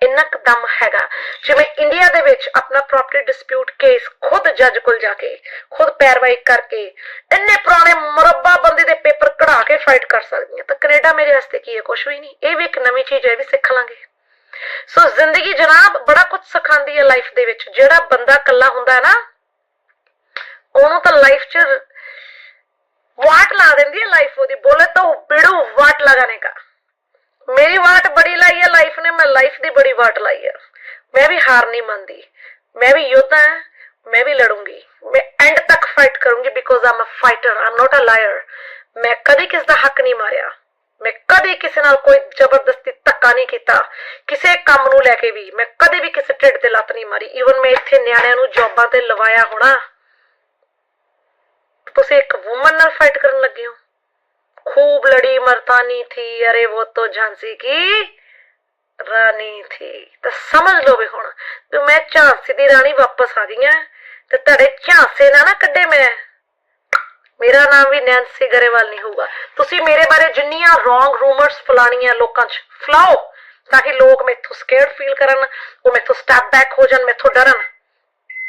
ਇੰਨਾ ਕੁ ਹੈਗਾ, ਜਿਵੇਂ ਇੰਡੀਆ ਦੇ ਵਿੱਚ ਆਪਣਾ ਪ੍ਰੋਪਰਟੀ ਡਿਸਪਿਊਟ ਕੇਸ ਖੁਦ ਜੱਜ ਕੋਲ ਜਾ ਕੇ, ਖੁਦ ਪੈਰਵਾਈ ਕਰਕੇ, ਇੰਨੇ ਪੁਰਾਣੇ ਮੁਰੱਬਾ ਬੰਦੇ ਦੇ ਪੇਪਰ ਕਢਾ ਕੇ ਫਾਈਟ ਕਰ ਸਕਦੀ ਹਾਂ। ਤਾਂ ਕੈਨੇਡਾ ਮੇਰੇ ਵਾਸਤੇ ਕੀ ਹੈ? ਕੁਝ ਵੀ ਨਹੀਂ। ਇਹ ਵੀ ਇੱਕ ਨਵੀਂ ਚੀਜ਼ ਹੈ, ਇਹ ਵੀ ਸਿੱਖ ਲਾਂਗੇ। ਸੋ ਜ਼ਿੰਦਗੀ ਜਨਾਬ ਬੜਾ ਕੁਝ ਸਿਖਾਉਂਦੀ ਹੈ ਲਾਈਫ ਦੇ ਵਿੱਚ। ਜਿਹੜਾ ਬੰਦਾ ਇਕੱਲਾ ਹੁੰਦਾ ਹੈ ਨਾ, ਉਹਨੂੰ ਤਾਂ ਲਾਈਫ 'ਚ वाट ला देती है लाइफ वो बोले तो बिड़ू वाट लगाने का मेरी वाट बड़ी लाई है लाइफ ने मैं लाइफ दी बड़ी वाट लाई है मैं भी हार नहीं मानती मैं भी योद्धा है मैं भी लड़ूंगी मैं एंड तक फाइट करूंगी because I am a fighter I am not a liar मैं कदी किस ਦਾ ਹੱਕ ਨਹੀਂ ਮਾਰਿਆ ਮੈਂ ਕਦੇ ਕਿਸੇ ਨਾਲ ਕੋਈ ਜ਼ਬਰਦਸਤੀ ਧੱਕਾ ਨਹੀਂ ਕੀਤਾ ਕਿਸੇ ਕੰਮ ਨੂੰ ਲੈ ਕੇ ਵੀ ਮੈਂ ਕਦੇ ਵੀ ਕਿਸੇ ਢਿੱਡ ਤੇ ਲੱਤ ਨਹੀਂ ਮਾਰੀ ਈਵਨ ਮੈਂ ਇੱਥੇ ਨਿਆਣਿਆਂ ਨੂੰ ਜੌਬਾਂ ਤੇ ਲਵਾਇਆ ਹੋਣਾ ਤੁਸੀਂ ਇੱਕ ਵੂਮਨ ਨਾਲ ਫਾਈਟ ਕਰਨ ਲੱਗੇ ਹੋ खूब लड़ी मर्दानी थी अरे वो तो झांसी की ਰਾਣੀ ਥੀ ਤਾਂ ਸਮਝ ਲਓ ਵੀ ਹੁਣ ਵੀ ਮੈਂ ਝਾਂਸੀ ਦੀ ਰਾਣੀ ਵਾਪਸ ਆ ਗਈ ਆ ਤੇ ਤੁਹਾਡੇ ਝਾਂਸੇ ਨਾ ਨਾ ਕੱਢੇ ਮੈਂ ਮੇਰਾ ਨਾਮ ਵੀ ਨੈਂਸੀ ਗਰੇਵਾਲ ਨਹੀਂ ਹੋਊਗਾ ਤੁਸੀਂ ਮੇਰੇ ਬਾਰੇ ਜਿੰਨੀਆਂ ਰੋਂਗ ਰੂਮਰਸ ਫਲਾਣੀਆਂ ਲੋਕਾਂ 'ਚ ਫਲਾਓ ਤਾਂ ਕਿ ਲੋਕ ਮੈਥੋਂ ਸਕੇਅਰਡ ਫੀਲ ਕਰਨ ਉਹ ਮੈਥੋਂ ਸਟੈਪ ਬੈਕ ਹੋ ਜਾਣ ਮੈਥੋਂ ਡਰਨ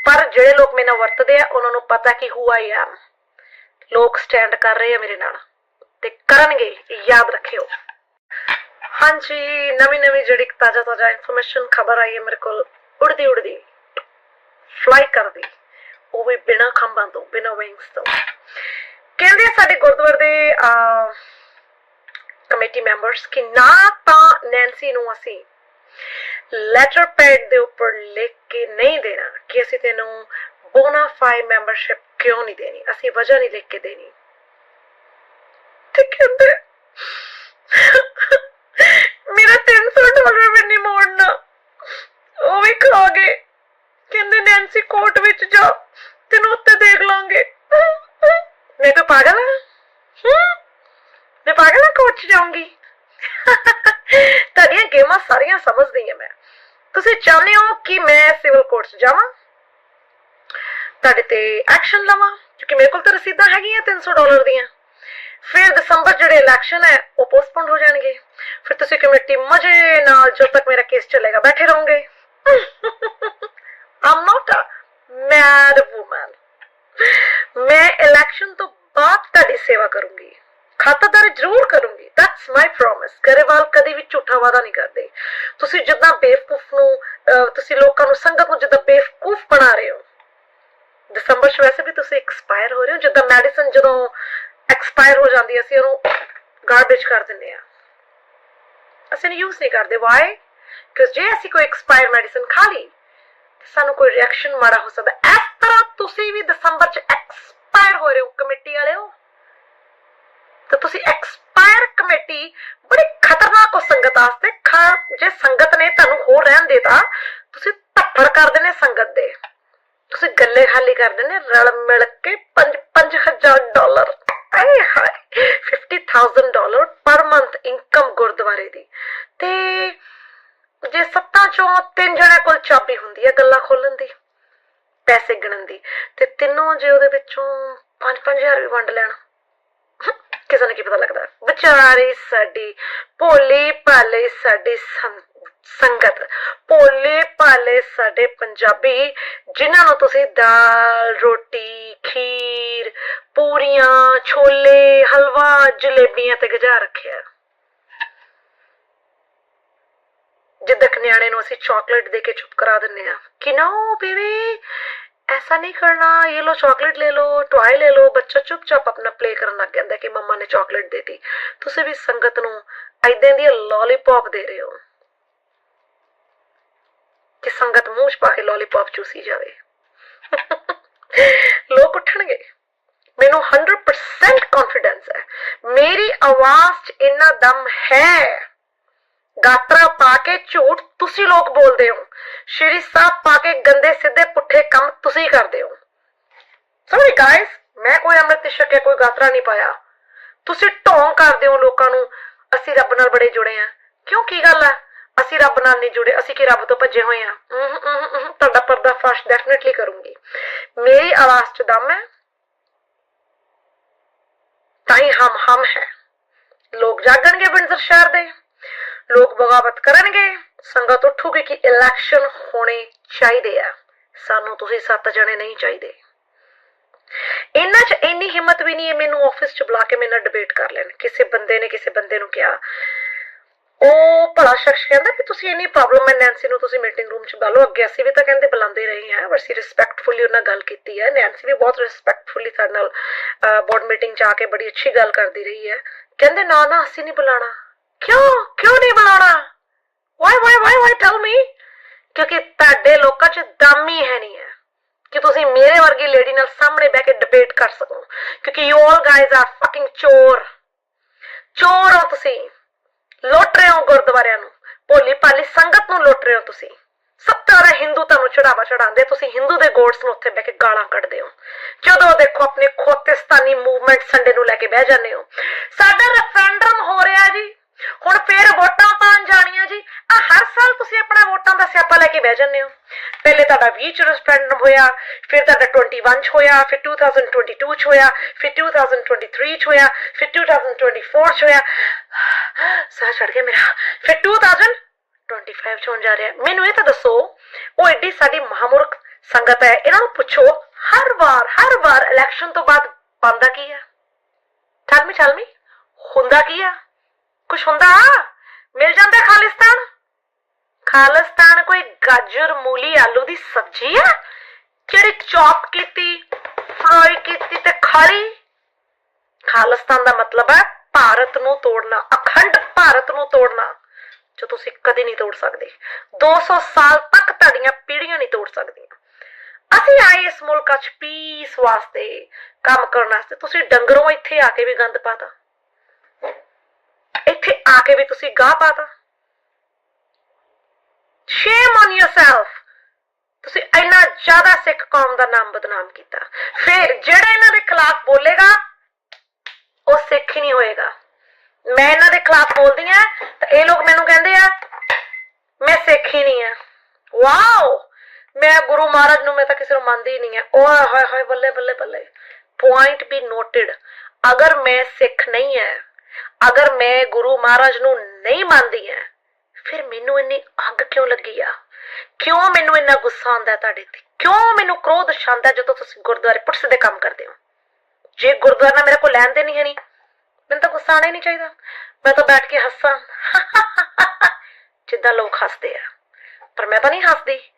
ਪਰ ਜਿਹੜੇ ਲੋਕ ਮੈਨੂੰ ਵਰਤਦੇ ਆ ਉਹਨਾਂ ਨੂੰ ਪਤਾ ਕਿ ਹੂ ਆਈ ਐਮ ਲੋਕ ਸਟੈਂਡ ਕਰ ਰਹੇ ਆ ਮੇਰੇ ਨਾਲ ਤੇ ਕਰਨਗੇ, ਯਾਦ ਰੱਖਿਓ। ਹਾਂਜੀ, ਨਵੀਂ ਨਵੀਂ ਜਿਹੜੀ ਤਾਜ਼ਾ ਤਾਜ਼ਾ ਇਨਫੋਰਮੇਸ਼ਨ ਖਬਰ ਆਈ ਹੈ ਮੇਰੇ ਕੋਲ, ਉੜਦੀ ਉੜਦੀ ਫਲਾਈ ਕਰਦੀ, ਉਹ ਵੀ ਬਿਨਾ ਖੰਭਾਂ ਤੋਂ, ਬਿਨਾ ਵਿੰਗਸ ਤੋਂ। ਕਹਿੰਦੇ ਸਾਡੇ ਗੁਰਦੁਆਰੇ ਦੇ ਕਮੇਟੀ ਮੈਂਬਰਸ ਕਿ ਨਾ ਤਾਂ ਨੈਂਸੀ ਨੂੰ ਅਸੀਂ ਲੈਟਰ ਪੈਡ ਦੇ ਉੱਪਰ ਲਿਖ ਕੇ ਨਹੀਂ ਦੇਣਾ ਕਿ ਅਸੀਂ ਤੈਨੂੰ ਬੋਨਾਫਾਈ ਮੈਂਬਰਸ਼ਿਪ ਕਿਉਂ ਨਹੀਂ ਦੇਣੀ ਅਸੀਂ ਵਜ੍ਹਾ ਨਹੀਂ ਲਿਖ ਕੇ ਦੇਣੀ ਤੇ ਕਹਿੰਦੇ ਮੇਰਾ 300 ਡਾਲਰ ਵੀ ਨਹੀਂ ਮੋੜਨਾ ਉਹ ਵੀ ਖਾ ਗਏ ਕਹਿੰਦੇ ਨੈਂਸੀ ਕੋਰਟ ਵਿੱਚ ਜਾ ਤੈਨੂੰ ਉੱਤੇ ਦੇਖ ਲਾਂਗੇ ਮੈਂ ਤਾਂ ਪਾਗਲ ਹਾਂ ਮੈਂ ਪਾਗਲ ਹਾਂ ਕੋਰਟ 'ਚ ਜਾਊਂਗੀ ਤੁਹਾਡੀਆਂ ਗੇਮਾਂ ਸਾਰੀਆਂ ਸਮਝਦੀ ਹਾਂ ਮੈਂ ਤੁਸੀਂ ਚਾਹੁੰਦੇ ਹੋ ਕਿ ਮੈਂ ਸਿਵਲ ਕੋਰਟ 'ਚ ਜਾਵਾਂ ਤੁਹਾਡੇ ਤੇ ਐਕਸ਼ਨ ਲਵਾਂ? ਕਿਉਂਕਿ ਮੇਰੇ ਕੋਲ ਤਾਂ ਰਸੀਦਾਂ ਹੈਗੀਆਂ 300 ਡਾਲਰ ਦੀਆਂ। ਫਿਰ ਦਸੰਬਰ ਜਿਹੜੇ ਇਲੈਕਸ਼ਨ ਹੈ, ਉਹ ਪੋਸਟਪੋਨ ਹੋ ਜਾਣਗੇ। ਫਿਰ ਤੁਸੀਂ ਕਮੇਟੀ ਮਜ਼ੇ ਨਾਲ ਜਦੋਂ ਤੱਕ ਮੇਰਾ ਕੇਸ ਚੱਲੇਗਾ, ਬੈਠੇ ਰਹੋਗੇ। I'm not a mad woman ਮੈਂ ਇਲੈਕਸ਼ਨ ਤੋਂ ਬਾਅਦ ਤੁਹਾਡੀ ਸੇਵਾ ਕਰੂੰਗੀ। ਖਾਤਾਦਾਰ ਜ਼ਰੂਰ ਕਰੂੰਗੀ। ਦੈਟਸ ਮਾਈ ਪ੍ਰੋਮਿਸ ਗਰੇਵਾਲ ਕਦੇ ਵੀ ਝੂਠਾ ਵਾਦਾ ਨਹੀਂ ਕਰਦੇ। ਤੁਸੀਂ ਜਿੱਦਾਂ ਬੇਵਕੂਫ ਨੂੰ ਤੁਸੀਂ ਲੋਕਾਂ ਨੂੰ ਸੰਗਤ ਨੂੰ ਜਿੱਦਾਂ ਬੇਵਕੂਫ ਬਣਾ ਰਹੇ ਹੋ। ਦਸੰਬਰ 'ਚ ਵੈਸੇ ਵੀ ਤੁਸੀਂ ਐਕਸਪਾਇਰ ਹੋ ਰਹੇ ਹੋ, ਜਿੱਦਾਂ ਮੈਡੀਸਨ ਜਦੋਂ ਐਕਸਪਾਇਰ ਹੋ ਜਾਂਦੀ ਹੈ, ਅਸੀਂ ਉਹਨੂੰ ਗਾਰਬੇਜ ਕਰ ਦਿੰਦੇ ਆ ਅਸੀਂ ਯੂਜ਼ ਨਹੀਂ ਕਰਦੇ। ਵਾਈ ਕਿਉਂਕਿ ਜੇ ਅਸੀਂ ਕੋਈ ਐਕਸਪਾਇਰ ਮੈਡੀਸਨ ਖਾ ਲਈ ਸਾਨੂੰ ਕੋਈ ਰਿਐਕਸ਼ਨ ਮਾੜਾ ਹੋ ਸਕਦਾ। ਇਸ ਤਰ੍ਹਾਂ ਤੁਸੀਂ ਵੀ ਦਸੰਬਰ 'ਚ ਐਕਸਪਾਇਰ ਹੋ ਰਹੇ ਹੋ, ਕਮੇਟੀ ਵਾਲਿਓ। ਤਾਂ ਤੁਸੀਂ ਐਕਸਪਾਇਰ ਕਮੇਟੀ ਬੜੀ ਖਤਰਨਾਕ ਸੰਗਤ ਵਾਸਤੇ, ਖਾ- ਜੇ ਸੰਗਤ ਨੇ ਤੁਹਾਨੂੰ ਹੋਰ ਰਹਿਣ ਦੇਤਾ, ਤੁਸੀਂ ਧੱਫੜ ਕਰ ਦੇਣੇ ਸੰਗਤ ਦੇ। ਤੁਸੀਂ ਗੱਲੇ ਖਾਲੀ ਕਰ ਦਿੰਦੇ ਰਲ ਮਿਲ ਕੇ 5 5000 ਡਾਲਰ। ਆਏ ਹਾਏ 50000 ਡਾਲਰ ਪਰ ਮੰਥ ਇਨਕਮ ਗੁਰਦੁਆਰੇ ਦੀ। ਤੇ ਜੇ ਸੱਤਾਂ ਚੋਂ ਤਿੰਨ ਜਣਿਆਂ ਕੋਲ ਚਾਬੀ ਹੁੰਦੀ ਹੈ ਗੱਲਾਂ ਖੋਲਣ ਦੀ, ਪੈਸੇ ਗਿਣਨ ਦੀ, ਤੇ ਤਿੰਨੋਂ ਜੇ ਉਹਦੇ ਵਿੱਚੋਂ 5-5000 ਵੀ ਵੰਡ ਲੈਣ। ਕਿਸੇ ਨੂੰ ਕੀ ਪਤਾ ਲੱਗਦਾ। ਵਿਚਾਰੀ ਸਾਡੀ ਭੋਲੀ ਭਾਲੇ ਸਾਡੀ ਸੰ- ਸੰਗਤ ਭੋਲੇ ਭਾਲੇ ਸਾਡੇ ਪੰਜਾਬੀ ਜਿਨ੍ਹਾਂ ਨੂੰ ਤੁਸੀਂ ਦਾਲ ਰੋਟੀ ਖੀਰ ਪੂਰੀਆਂ ਛੋਲੇ ਹਲਵਾ ਜਲੇਬੀਆਂ ਤੇ ਗਜਾ ਰੱਖਿਆ ਜਿੱਦਾਂ ਕਿ ਨਿਆਣੇ ਨੂੰ ਅਸੀਂ ਚਾਕਲੇਟ ਦੇ ਕੇ ਚੁੱਪ ਕਰਾ ਦਿੰਨੇ ਆ ਕਿ ਨੋ ਬੇਬੀ ऐसा नहीं करना ये लो चॉकलेट ले लो टॉय ले लो ਬੱਚਾ ਚੁੱਪਚਾਪ ਆਪਣਾ ਪਲੇ ਕਰਨ ਲੱਗ ਜਾਂਦਾ ਕਿ ਮੰਮਾ ਨੇ ਚਾਕਲੇਟ ਦੇਤੀ ਤੁਸੀਂ ਵੀ ਸੰਗਤ ਨੂੰ ਐਦਾਂ ਦੀ ਲੋਲੀਪੌਪ ਦੇ ਰਹੇ ਹੋ ਕਿ ਸੰਗਤ ਮੂੰਹ 'ਚ ਪਾ ਕੇ ਲੋਲੀਪੌਪ ਚੂਸੀ ਜਾਵੇ। ਲੋਕ ਉੱਠਣਗੇ। ਮੈਨੂੰ 100% ਕੌਨਫੀਡੈਂਸ ਹੈ। ਮੇਰੀ ਆਵਾਜ਼ 'ਚ ਇੰਨਾ ਦਮ ਹੈ। ਗਾਤਰਾ ਪਾ ਕੇ ਝੂਠ ਤੁਸੀਂ ਲੋਕ ਬੋਲਦੇ ਹੋ। ਸ਼੍ਰੀ ਸਾਹਿਬ ਪਾ ਕੇ ਗੰਦੇ ਸਿੱਧੇ ਪੁੱਠੇ ਕੰਮ ਤੁਸੀਂ ਕਰਦੇ ਹੋ। ਸੌਰੀ ਗਾਇਸ ਮੈਂ ਕੋਈ ਅੰਮ੍ਰਿਤ ਛਕਿਆ ਕੋਈ ਗਾਤਰਾ ਨਹੀਂ ਪਾਇਆ। ਤੁਸੀਂ ਢੋਂਗ ਕਰਦੇ ਹੋ ਲੋਕਾਂ ਨੂੰ। ਅਸੀਂ ਰੱਬ ਨਾਲ ਬੜੇ ਜੁੜੇ ਆ ਕਿਉਂ ਕੀ ਗੱਲ ਆ ਅਸੀਂ ਰੱਬ ਨਾਲ ਨਹੀਂ ਜੁੜੇ, ਅਸੀਂ ਕਿ ਰੱਬ ਤੋਂ ਭੱਜੇ ਹੋਏ ਆ ਤੁਹਾਡਾ ਪਰਦਾ ਫਾਸ਼ ਡੈਫੀਨਿਟਲੀ ਕਰੂੰਗੀ। ਮੇਰੀ ਆਵਾਜ਼ 'ਚ ਦਮ ਹੈ? ਤਾਂ ਹੀ ਹਮ ਹਮ ਹੈ। ਲੋਕ ਜਾਗਣਗੇ ਵਿੰਜ਼ਰ ਸ਼ਹਿਰ ਦੇ। ਲੋਕ ਬਗਾਵਤ ਕਰਨਗੇ। ਸੰਗਤ ਉੱਠੂਗੀ ਕਿ ਇਲੈਕਸ਼ਨ ਹੋਣੇ ਚਾਹੀਦੇ ਆ। ਸਾਨੂੰ ਤੁਸੀਂ ਸੱਤ ਜਣੇ ਨਹੀਂ ਚਾਹੀਦੇ। ਇਹਨਾਂ 'ਚ ਇੰਨੀ ਹਿੰਮਤ ਵੀ ਨਹੀਂ ਹੈ ਮੈਨੂੰ ਆਫਿਸ 'ਚ ਬੁਲਾ ਕੇ ਮੇਰੇ ਨਾਲ ਡਿਬੇਟ ਕਰ ਲੈਣ। ਕਿਸੇ ਬੰਦੇ ਨੇ ਕਿਸੇ ਬੰਦੇ ਨੂੰ ਕਿਹਾ। ਉਹ ਭਲਾ ਸ਼ਖਸ ਕਹਿੰਦਾ ਕਿ ਤੁਸੀਂ ਇੰਨੀ ਪ੍ਰੋਬਲਮ ਹੈ ਨੈਂਸੀ ਨੂੰ ਤੁਸੀਂ ਮੀਟਿੰਗ ਰੂਮ ਚ ਬੁਲਾ ਅੱਗੇ ਅਸੀਂ ਵੀ ਤਾਂ ਕਹਿੰਦੇ ਬੁਲਾਉਂਦੇ ਰਹੇ ਹਾਂ ਅਸੀਂ ਰਿਸਪੈਕਟਫੁਲੀ ਉਹਨਾਂ ਗੱਲ ਕੀਤੀ ਹੈ। ਨੈਂਸੀ ਵੀ ਬਹੁਤ ਰਿਸਪੈਕਟਫੁਲੀ ਸਾਡੇ ਨਾਲ ਬੋਰਡ ਮੀਟਿੰਗ 'ਚ ਆ ਕੇ ਬੜੀ ਅੱਛੀ ਗੱਲ ਕਰਦੀ ਰਹੀ ਹੈ। ਕਹਿੰਦੇ, ਨਾ ਨਾ, ਅਸੀਂ ਨਹੀਂ ਬੁਲਾਣਾ ਕਿਉਂ? ਕਿਉਂ ਨਹੀਂ ਬੁਲਾਣਾ why why why why tell me ਕਿਉਂਕਿ ਤੁਹਾਡੇ ਲੋਕਾਂ 'ਚ ਦਮ ਹੀ ਹੈ ਨਹੀਂ ਹੈ ਕਿ ਤੁਸੀਂ ਮੇਰੇ ਵਰਗੀ ਲੇਡੀ ਨਾਲ ਸਾਹਮਣੇ ਬਹਿ ਕੇ ਡਿਬੇਟ ਕਰ ਸਕੋ। ਕਿਉਂਕਿ you all guys are fucking ਚੋਰ। ਚੋਰ ਹੋ ਤੁਸੀਂ। ਲੁੱਟ ਰਹੇ ਹੋ ਗੁਰਦੁਆਰਿਆਂ ਨੂੰ? ਭੋਲੀ ਭਾਲੀ ਸੰਗਤ ਨੂੰ ਲੁੱਟ ਰਹੇ ਹੋ ਤੁਸੀਂ? ਸੱਤਾਰਾ ਹਿੰਦੂ ਤੁਹਾਨੂੰ ਚੜਾਵਾ ਚੜਾਉਂਦੇ ਤੁਸੀਂ ਹਿੰਦੂ ਦੇ ਗੋਡਸ ਨੂੰ ਉੱਥੇ ਬਹਿ ਕੇ ਗਾਲਾਂ ਕੱਢਦੇ ਹੋ। ਜਦੋਂ ਦੇਖੋ ਆਪਣੇ ਖੋਤਿਸਤਾਨੀ ਮੂਵਮੈਂਟ ਸੰਡੇ ਨੂੰ ਲੈ ਕੇ ਬਹਿ ਜਾਂਦੇ ਹੋ। ਸਾਡਾ ਰੈਫਰੈਂਡਮ ਹੋ ਰਿਹਾ ਜੀ। ਹੁਣ ਫੇਰ ਵੋਟਾਂ ਪਾਣ ਜਾਣੀਆਂ ਜੀ। ਆ ਹਰ ਸਾਲ ਤੁਸੀਂ ਆਪਣਾ ਵੋਟਾਂ ਦਾ ਸਿਆਪਾ ਲੈ ਕੇ ਬਹਿ ਜਾਂਦੇ ਹੋ। ਪਹਿਲੇ ਤੁਹਾਡਾ 20 ਚ ਰੈਫਰੈਂਡਮ ਹੋਇਆ, ਫਿਰ ਤੁਹਾਡਾ 21 ਚ ਹੋਇਆ, ਫਿਰ 2022 ਚ ਹੋਇਆ, ਫਿਰ 2023 ਚ ਹੋਇਆ, ਫਿਰ 2024 ਚ ਹੋਇਆ। ਸਾਹ ਚੜ ਗਿਆ ਮੇਰਾ। ਫਿਰ 2025 ਚ ਹੋਣ ਜਾ ਰਿਹਾ। ਮੈਨੂੰ ਇਹ ਤਾਂ ਦੱਸੋ, ਉਹ ਐਡੀ ਸਾਡੀ ਮਹਾਮੁਰਖ ਸੰਗਤ ਹੈ, ਇਹਨਾਂ ਨੂੰ ਪੁੱਛੋ, ਹਰ ਵਾਰ ਹਰ ਵਾਰ ਇਲੈਕਸ਼ਨ ਤੋਂ ਬਾਅਦ ਪਾਉਂਦਾ ਕੀ ਆ? ਟੈਲ ਮੀ ਟੈਲ ਮੀ ਹੁੰਦਾ ਕੀ ਆ? ਕੁਛ ਹੁੰਦਾ? ਮਿਲ ਜਾਂਦਾ ਖਾਲਿਸਤਾਨ? ਖਾਲਿਸਤਾਨ ਕੋਈ ਗਾਜਰ, ਮੂਲੀ, ਆਲੂ ਦੀ ਸਬਜ਼ੀ ਆ? ਜਿਹੜੀ ਚੌਪ ਕੀਤੀ, ਫਰਾਈ ਕੀਤੀ ਤੇ ਖਾਲੀ? ਖਾਲਿਸਤਾਨ ਦਾ ਮਤਲਬ ਹੈ ਭਾਰਤ ਨੂੰ ਤੋੜਨਾ, ਅਖੰਡ ਭਾਰਤ ਨੂੰ ਤੋੜਨਾ, ਜੋ ਤੁਸੀਂ ਕਦੇ ਨਹੀਂ ਤੋੜ ਸਕਦੇ। 200 ਸਾਲ ਤੱਕ ਤੁਹਾਡੀਆਂ ਪੀੜ੍ਹੀਆਂ ਨਹੀਂ ਤੋੜ ਸਕਦੀਆਂ। ਅਸੀਂ ਆਏ ਇਸ ਮੁਲਕ 'ਚ ਪੀਸ ਵਾਸਤੇ, ਕੰਮ ਕਰਨ ਵਾਸਤੇ। ਤੁਸੀਂ ਡੰਗਰੋਂ ਇੱਥੇ ਆ ਕੇ ਵੀ ਗੰਦ ਪਾਤਾ। ਇੱਥੇ ਆ ਕੇ ਵੀ ਤੁਸੀਂ ਗਾਹ ਪਾਤਾ ਸ਼ੇਮ ਔਨ yourself ਤੁਸੀਂ ਇੰਨਾ ਜ਼ਿਆਦਾ ਸਿੱਖ ਕੌਮ ਦਾ ਨਾਮ ਬਦਨਾਮ ਕੀਤਾ। ਫਿਰ ਜਿਹੜਾ ਇਹਨਾਂ ਦੇ ਖਿਲਾਫ ਬੋਲੇਗਾ, ਉਹ ਸਿੱਖ ਹੀ ਨਹੀਂ ਹੋਏਗਾ। ਮੈਂ ਇਹਨਾਂ ਦੇ ਖਿਲਾਫ ਬੋਲਦੀ ਆ ਤਾਂ ਇਹ ਲੋਕ ਮੈਨੂੰ ਕਹਿੰਦੇ ਆ, ਮੈਂ ਸਿੱਖ ਹੀ ਨਹੀਂ ਆ ਵਾਓ ਮੈਂ ਗੁਰੂ ਮਹਾਰਾਜ ਨੂੰ ਮੈਂ ਤਾਂ ਕਿਸੇ ਨੂੰ ਮੰਨਦੀ ਹੀ ਨਹੀਂ ਆ ਓਏ ਹੋਏ ਹੋਏ ਬੱਲੇ ਬੱਲੇ ਬੱਲੇ। ਪੁਆਇੰਟ ਬੀ ਨੋਟਡ ਅਗਰ ਮੈਂ ਸਿੱਖ ਨਹੀਂ ਹੈ ਅਗਰ ਮੈਂ ਗੁਰੂ ਮਹਾਰਾਜ ਨੂੰ ਨਹੀਂ ਮੰਨਦੀ ਆ ਫਿਰ ਮੈਨੂੰ ਇੰਨੀ ਅੱਗ ਕਿਉਂ ਲੱਗੀ ਆ? ਕਿਉਂ ਮੈਨੂੰ ਇੰਨਾ ਗੁੱਸਾ ਆਉਂਦਾ ਤੁਹਾਡੇ ਤੇ? ਕਿਉਂ ਮੈਨੂੰ ਕ੍ਰੋਧ ਛਾਂਦਾ ਜਦੋਂ ਤੁਸੀਂ ਗੁਰਦੁਆਰੇ ਪੁੱਠ ਦੇ ਕੰਮ ਕਰਦੇ ਹੋ? ਜੇ ਗੁਰਦੁਆਰਾ ਨਾਲ ਮੇਰੇ ਕੋਲ ਲੈਣ ਦੇ ਹੈ ਨਹੀਂ ਮੈਨੂੰ ਤਾਂ ਗੁੱਸਾ ਆਉਣਾ ਹੀ ਨਹੀਂ ਚਾਹੀਦਾ। ਮੈਂ ਤਾਂ ਬੈਠ ਕੇ ਹੱਸਾਂ। ਜਿੱਦਾਂ ਲੋਕ ਹੱਸਦੇ ਆ। ਪਰ ਮੈਂ ਤਾਂ ਨਹੀਂ ਹੱਸਦੀ,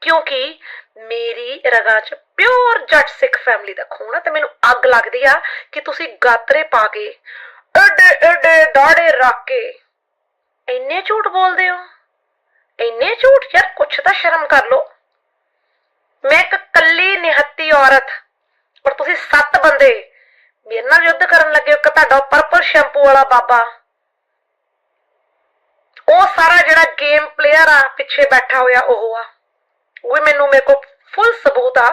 ਕਿਉਂਕਿ ਮੇਰੀ ਰਗਾਂ 'ਚ ਪਿਓਰ ਜੱਟ ਸਿੱਖ ਫੈਮਿਲੀ ਦਾ ਖੂਨ ਆ ਤੇ ਮੈਨੂੰ ਅੱਗ ਲੱਗਦੀ ਆ ਕਿ ਤੁਸੀਂ ਗਾਤਰੇ ਪਾ ਕੇ ਏਡੇ ਏਡੇ ਦਾੜੇ ਰੱਖ ਕੇ। ਇੰਨੇ ਝੂਠ ਬੋਲਦੇ ਹੋ? ਇੰਨੇ ਝੂਠ? ਯਾਰ ਕੁਛ ਤਾਂ ਸ਼ਰਮ ਕਰ ਲਓ। ਮੈਂ ਇੱਕ ਕੱਲੀ ਨਿਹੱਤੀ ਔਰਤ ਔਰ ਤੁਸੀਂ ਸੱਤ ਬੰਦੇ ਮੇਰੇ ਨਾਲ ਯੁੱਧ ਕਰਨ ਲੱਗੇ ਇੱਕ ਤੁਹਾਡਾ ਪਰਪਲ ਸ਼ੈਂਪੂ ਵਾਲਾ ਬਾਬਾ। ਉਹ ਸਾਰਾ ਜਿਹੜਾ ਗੇਮ ਪਲੇਅਰ ਆ, ਪਿੱਛੇ ਬੈਠਾ ਹੋਇਆ ਉਹ ਆ। ਉਹ ਵੀ ਮੈਨੂੰ ਮੇਰੇ ਕੋਲ ਫੁੱਲ ਸਬੂਤ ਆ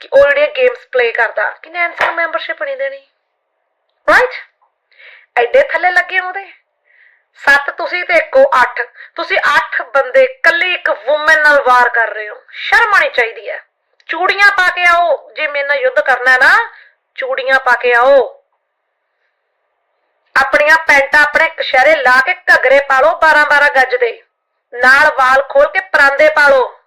ਕਿ ਉਹ ਜਿਹੜੇ ਗੇਮਸ ਪਲੇ ਕਰਦਾ। ਕਿ ਨੈਂਸੀ ਮੈਂਬਰਸ਼ਿਪ ਨਹੀਂ ਦੇਣੀ। ਰਾਈਟ ਐਡੇ ਥੱਲੇ ਲੱਗੇ ਆਉਂਦੇ ਸੱਤ, ਤੁਸੀਂ ਤੇ ਇੱਕੋ ਅੱਠ। ਤੁਸੀਂ ਅੱਠ ਬੰਦੇ ਇਕੱਲੀ ਇੱਕ ਔਮਨ ਨਾਲ ਵਾਰ ਕਰ ਰਹੇ ਹੋ। ਸ਼ਰਮ ਆਣੀ ਚਾਹੀਦੀ ਹੈ। ਚੂੜੀਆਂ ਪਾ ਕੇ ਆਓ। ਜੇ ਮੇਰੇ ਨਾਲ ਯੁੱਧ ਕਰਨਾ ਹੈ ਨਾ, ਚੂੜੀਆਂ ਪਾ ਕੇ ਆਓ। ਆਪਣੀਆਂ ਪੈਂਟਾਂ ਆਪਣੇ ਕਸ਼ਹਿਰੇ ਲਾ ਕੇ ਘੱਗਰੇ ਪਾ ਲਓ 12 12 ਗੱਜ ਦੇ। ਨਾਲ ਵਾਲ ਖੋਲ ਕੇ ਪਰਾਂਦੇ ਪਾ ਲਓ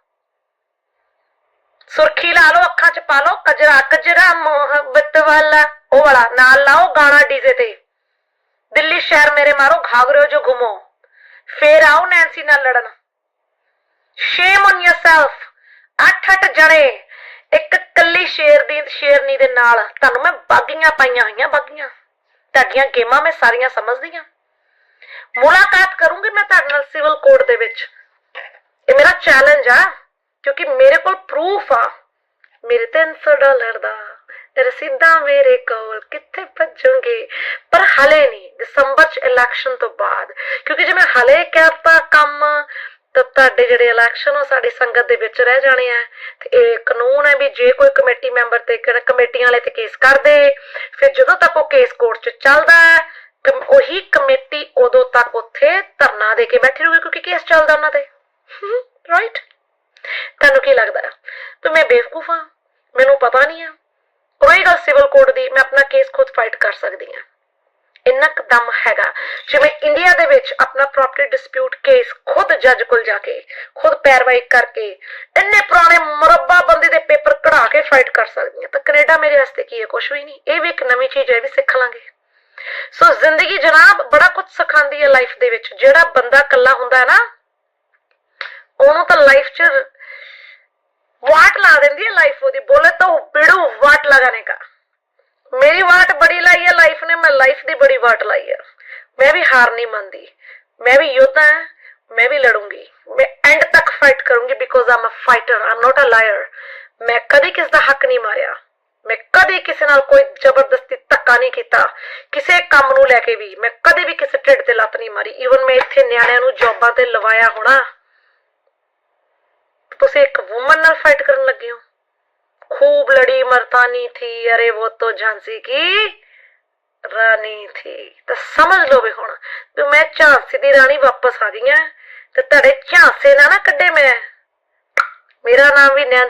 ਸੁਰਖੀ ਲਾ ਲਓ, ਅੱਖਾਂ 'ਚ ਪਾ ਲਓ। ਕਜਰਾ ਕਜਰਾ ਮੁਹੱਬਤ ਵਾਲਾ। ਉਹ ਵਾਲਾ, ਨਾਲ ਲਾਓ ਗਾਣਾ ਡੀਜ਼ੇ ਤੇ। ਦਿੱਲੀ ਸ਼ਹਿਰ ਮੇਰੇ ਮਾਰੋ ਘਾਗਰਿਓ ਜੋ ਘੁਮੋ। ਫੇਰ ਆਓ ਨੈਂਸੀ ਨਾਲ ਲੜਨ। ਸ਼ੇਮ ਔਨ yourself ਅੱਠ ਅੱਠ ਜਣੇ ਇੱਕ ਕੱਲੀ ਸ਼ੇਰ ਦੀ, ਸ਼ੇਰਨੀ ਦੇ ਨਾਲ। ਤੁਹਾਨੂੰ ਮੈਂ ਬਾਗੀਆਂ ਪਾਈਆਂ ਹੋਈਆਂ, ਬਾਗੀਆਂ। ਤੁਹਾਡੀਆਂ ਗੇਮਾਂ ਮੈਂ ਸਾਰੀਆਂ ਸਮਝਦੀ ਹਾਂ। ਮੁਲਾਕਾਤ ਕਰੂੰਗੀ ਮੈਂ ਤੁਹਾਡੇ ਨਾਲ ਸਿਵਲ ਕੋਰਟ ਦੇ ਵਿੱਚ। ਇਹ ਮੇਰਾ ਚੈਲੰਜ ਆ, ਕਿਉਂਕਿ ਮੇਰੇ ਕੋਲ ਪ੍ਰੂਫ ਆ। ਮੇਰੇ 300 ਡਾਲਰ ਦਾ ਰਸੀਦਾਂ ਮੇਰੇ ਕੋਲ ਕਿੱਥੇ ਭੱਜੋਗੇ? ਪਰ ਹਲੇ ਨਹੀਂ, ਦਸੰਬਰ ਚ ਇਲੈਕਸ਼ਨ ਤੋਂ ਬਾਅਦ। ਕਿਉਂਕਿ ਜੇ ਮੈਂ ਹਲੇ ਕਰਤਾ ਕੰਮ, ਤਾਂ ਤੁਹਾਡੇ ਜਿਹੜੇ ਇਲੈਕਸ਼ਨ ਉਹ ਸਾਡੀ ਸੰਗਤ ਦੇ ਵਿੱਚ ਰਹਿ ਜਾਣੇ ਆ। ਤੇ ਇਹ ਕਾਨੂੰਨ ਹੈ ਵੀ ਜੇ ਕੋਈ ਕਮੇਟੀ ਮੈਂਬਰ ਤੇ ਕਮੇਟੀਆਂ ਵਾਲੇ ਤੇ ਕੇਸ ਕਰਦੇ, ਫਿਰ ਜਦੋਂ ਤੱਕ ਉਹ ਕੇਸ ਕੋਰਟ 'ਚ ਚੱਲਦਾ ਹੈ ਉਹੀ ਕਮੇਟੀ ਉਦੋਂ ਤੱਕ ਉੱਥੇ ਧਰਨਾ ਦੇ ਕੇ ਬੈਠੀ ਰਹੂਗੀ, ਕਿਉਂਕਿ ਕੇਸ ਚੱਲਦਾ ਉਹਨਾਂ ਤੇ। ਰਾਈਟ ਤੁਹਾਨੂੰ ਕੀ ਲੱਗਦਾ ਹੈ? ਮੈਂ ਬੇਵਕੂਫ ਹਾਂ? ਮੈਨੂੰ ਪਤਾ ਨਹੀਂ ਆ ਕੋਈ ਗੱਲ ਸਿਵਲ ਕੋਰਟ ਦੀ ਮੈਂ ਆਪਣਾ ਕੇਸ ਖੁਦ ਫਾਈਟ ਕਰ ਸਕਦੀ ਹਾਂ। ਇੰਨਾ ਕੁ ਹੈਗਾ, ਜਿਵੇਂ ਇੰਡੀਆ ਦੇ ਵਿੱਚ ਆਪਣਾ ਪ੍ਰੋਪਰਟੀ ਡਿਸਪਿਊਟ ਕੇਸ ਖੁਦ ਜੱਜ ਕੋਲ ਜਾ ਕੇ, ਖੁਦ ਪੈਰਵਾਈ ਕਰਕੇ, ਇੰਨੇ ਪੁਰਾਣੇ ਮੁਰੱਬਾ ਬੰਦੇ ਦੇ ਪੇਪਰ ਕਢਾ ਕੇ ਫਾਈਟ ਕਰ ਸਕਦੀ ਹਾਂ। ਤਾਂ ਕੈਨੇਡਾ ਮੇਰੇ ਵਾਸਤੇ ਕੀ ਹੈ? ਕੁਝ ਵੀ ਨਹੀਂ। ਇਹ ਵੀ ਇੱਕ ਨਵੀਂ ਚੀਜ਼ ਹੈ, ਇਹ ਵੀ ਸਿੱਖ ਲਾਂਗੇ। ਸੋ ਜ਼ਿੰਦਗੀ ਜਨਾਬ ਬੜਾ ਕੁਝ ਸਿਖਾਉਂਦੀ ਹੈ ਲਾਈਫ ਦੇ ਵਿੱਚ। ਜਿਹੜਾ ਬੰਦਾ ਇਕੱਲਾ ਹੁੰਦਾ ਹੈ ਨਾ, ਉਹਨੂੰ ਤਾਂ ਲਾਈਫ 'ਚ वाट ला देती है लाइफ वो बोले तो बिड़ू वाट लगाने का मेरी वाट बड़ी लाई है लाइफ ने मैं लाइफ दी बड़ी वाट लाई है मैं भी हार नहीं मानती मैं भी योद्धा है मैं भी लड़ूंगी मैं एंड तक फाइट करूंगी because I am a fighter I am not a liar मैं कदी किस ਦਾ ਹੱਕ ਨਹੀਂ ਮਾਰਿਆ ਮੈਂ ਕਦੇ ਕਿਸੇ ਨਾਲ ਕੋਈ ਜ਼ਬਰਦਸਤੀ ਧੱਕਾ ਨਹੀਂ ਕੀਤਾ ਕਿਸੇ ਕੰਮ ਨੂੰ ਲੈ ਕੇ ਵੀ ਮੈਂ ਕਦੇ ਵੀ ਕਿਸੇ ਢਿੱਡ ਤੇ ਲੱਤ ਨਹੀਂ ਮਾਰੀ ਈਵਨ ਮੈਂ ਇੱਥੇ ਨਿਆਣਿਆਂ ਨੂੰ ਜੌਬਾਂ ਤੇ ਲਵਾਇਆ ਹੋਣਾ ਤੁਸੀਂ ਇੱਕ ਵੂਮਨ ਨਾਲ फाइट ਕਰਨ ਲੱਗੇ ਹੋ खूब लड़ी मर्दानी थी अरे वो तो झांसी की रानी थी ਤਾਂ ਸਮਝ ਲਓ ਵੀ ਹੁਣ ਵੀ ਮੈਂ ਝਾਂਸੀ ਦੀ ਰਾਣੀ ਵਾਪਸ ਆ ਗਈ ਆ ਤੇ ਤੁਹਾਡੇ ਝਾਂਸੇ ਨਾ ਨਾ ਕੱਢੇ ਮੈਂ ਮੇਰਾ ਨਾਮ ਵੀ ਨੈਣ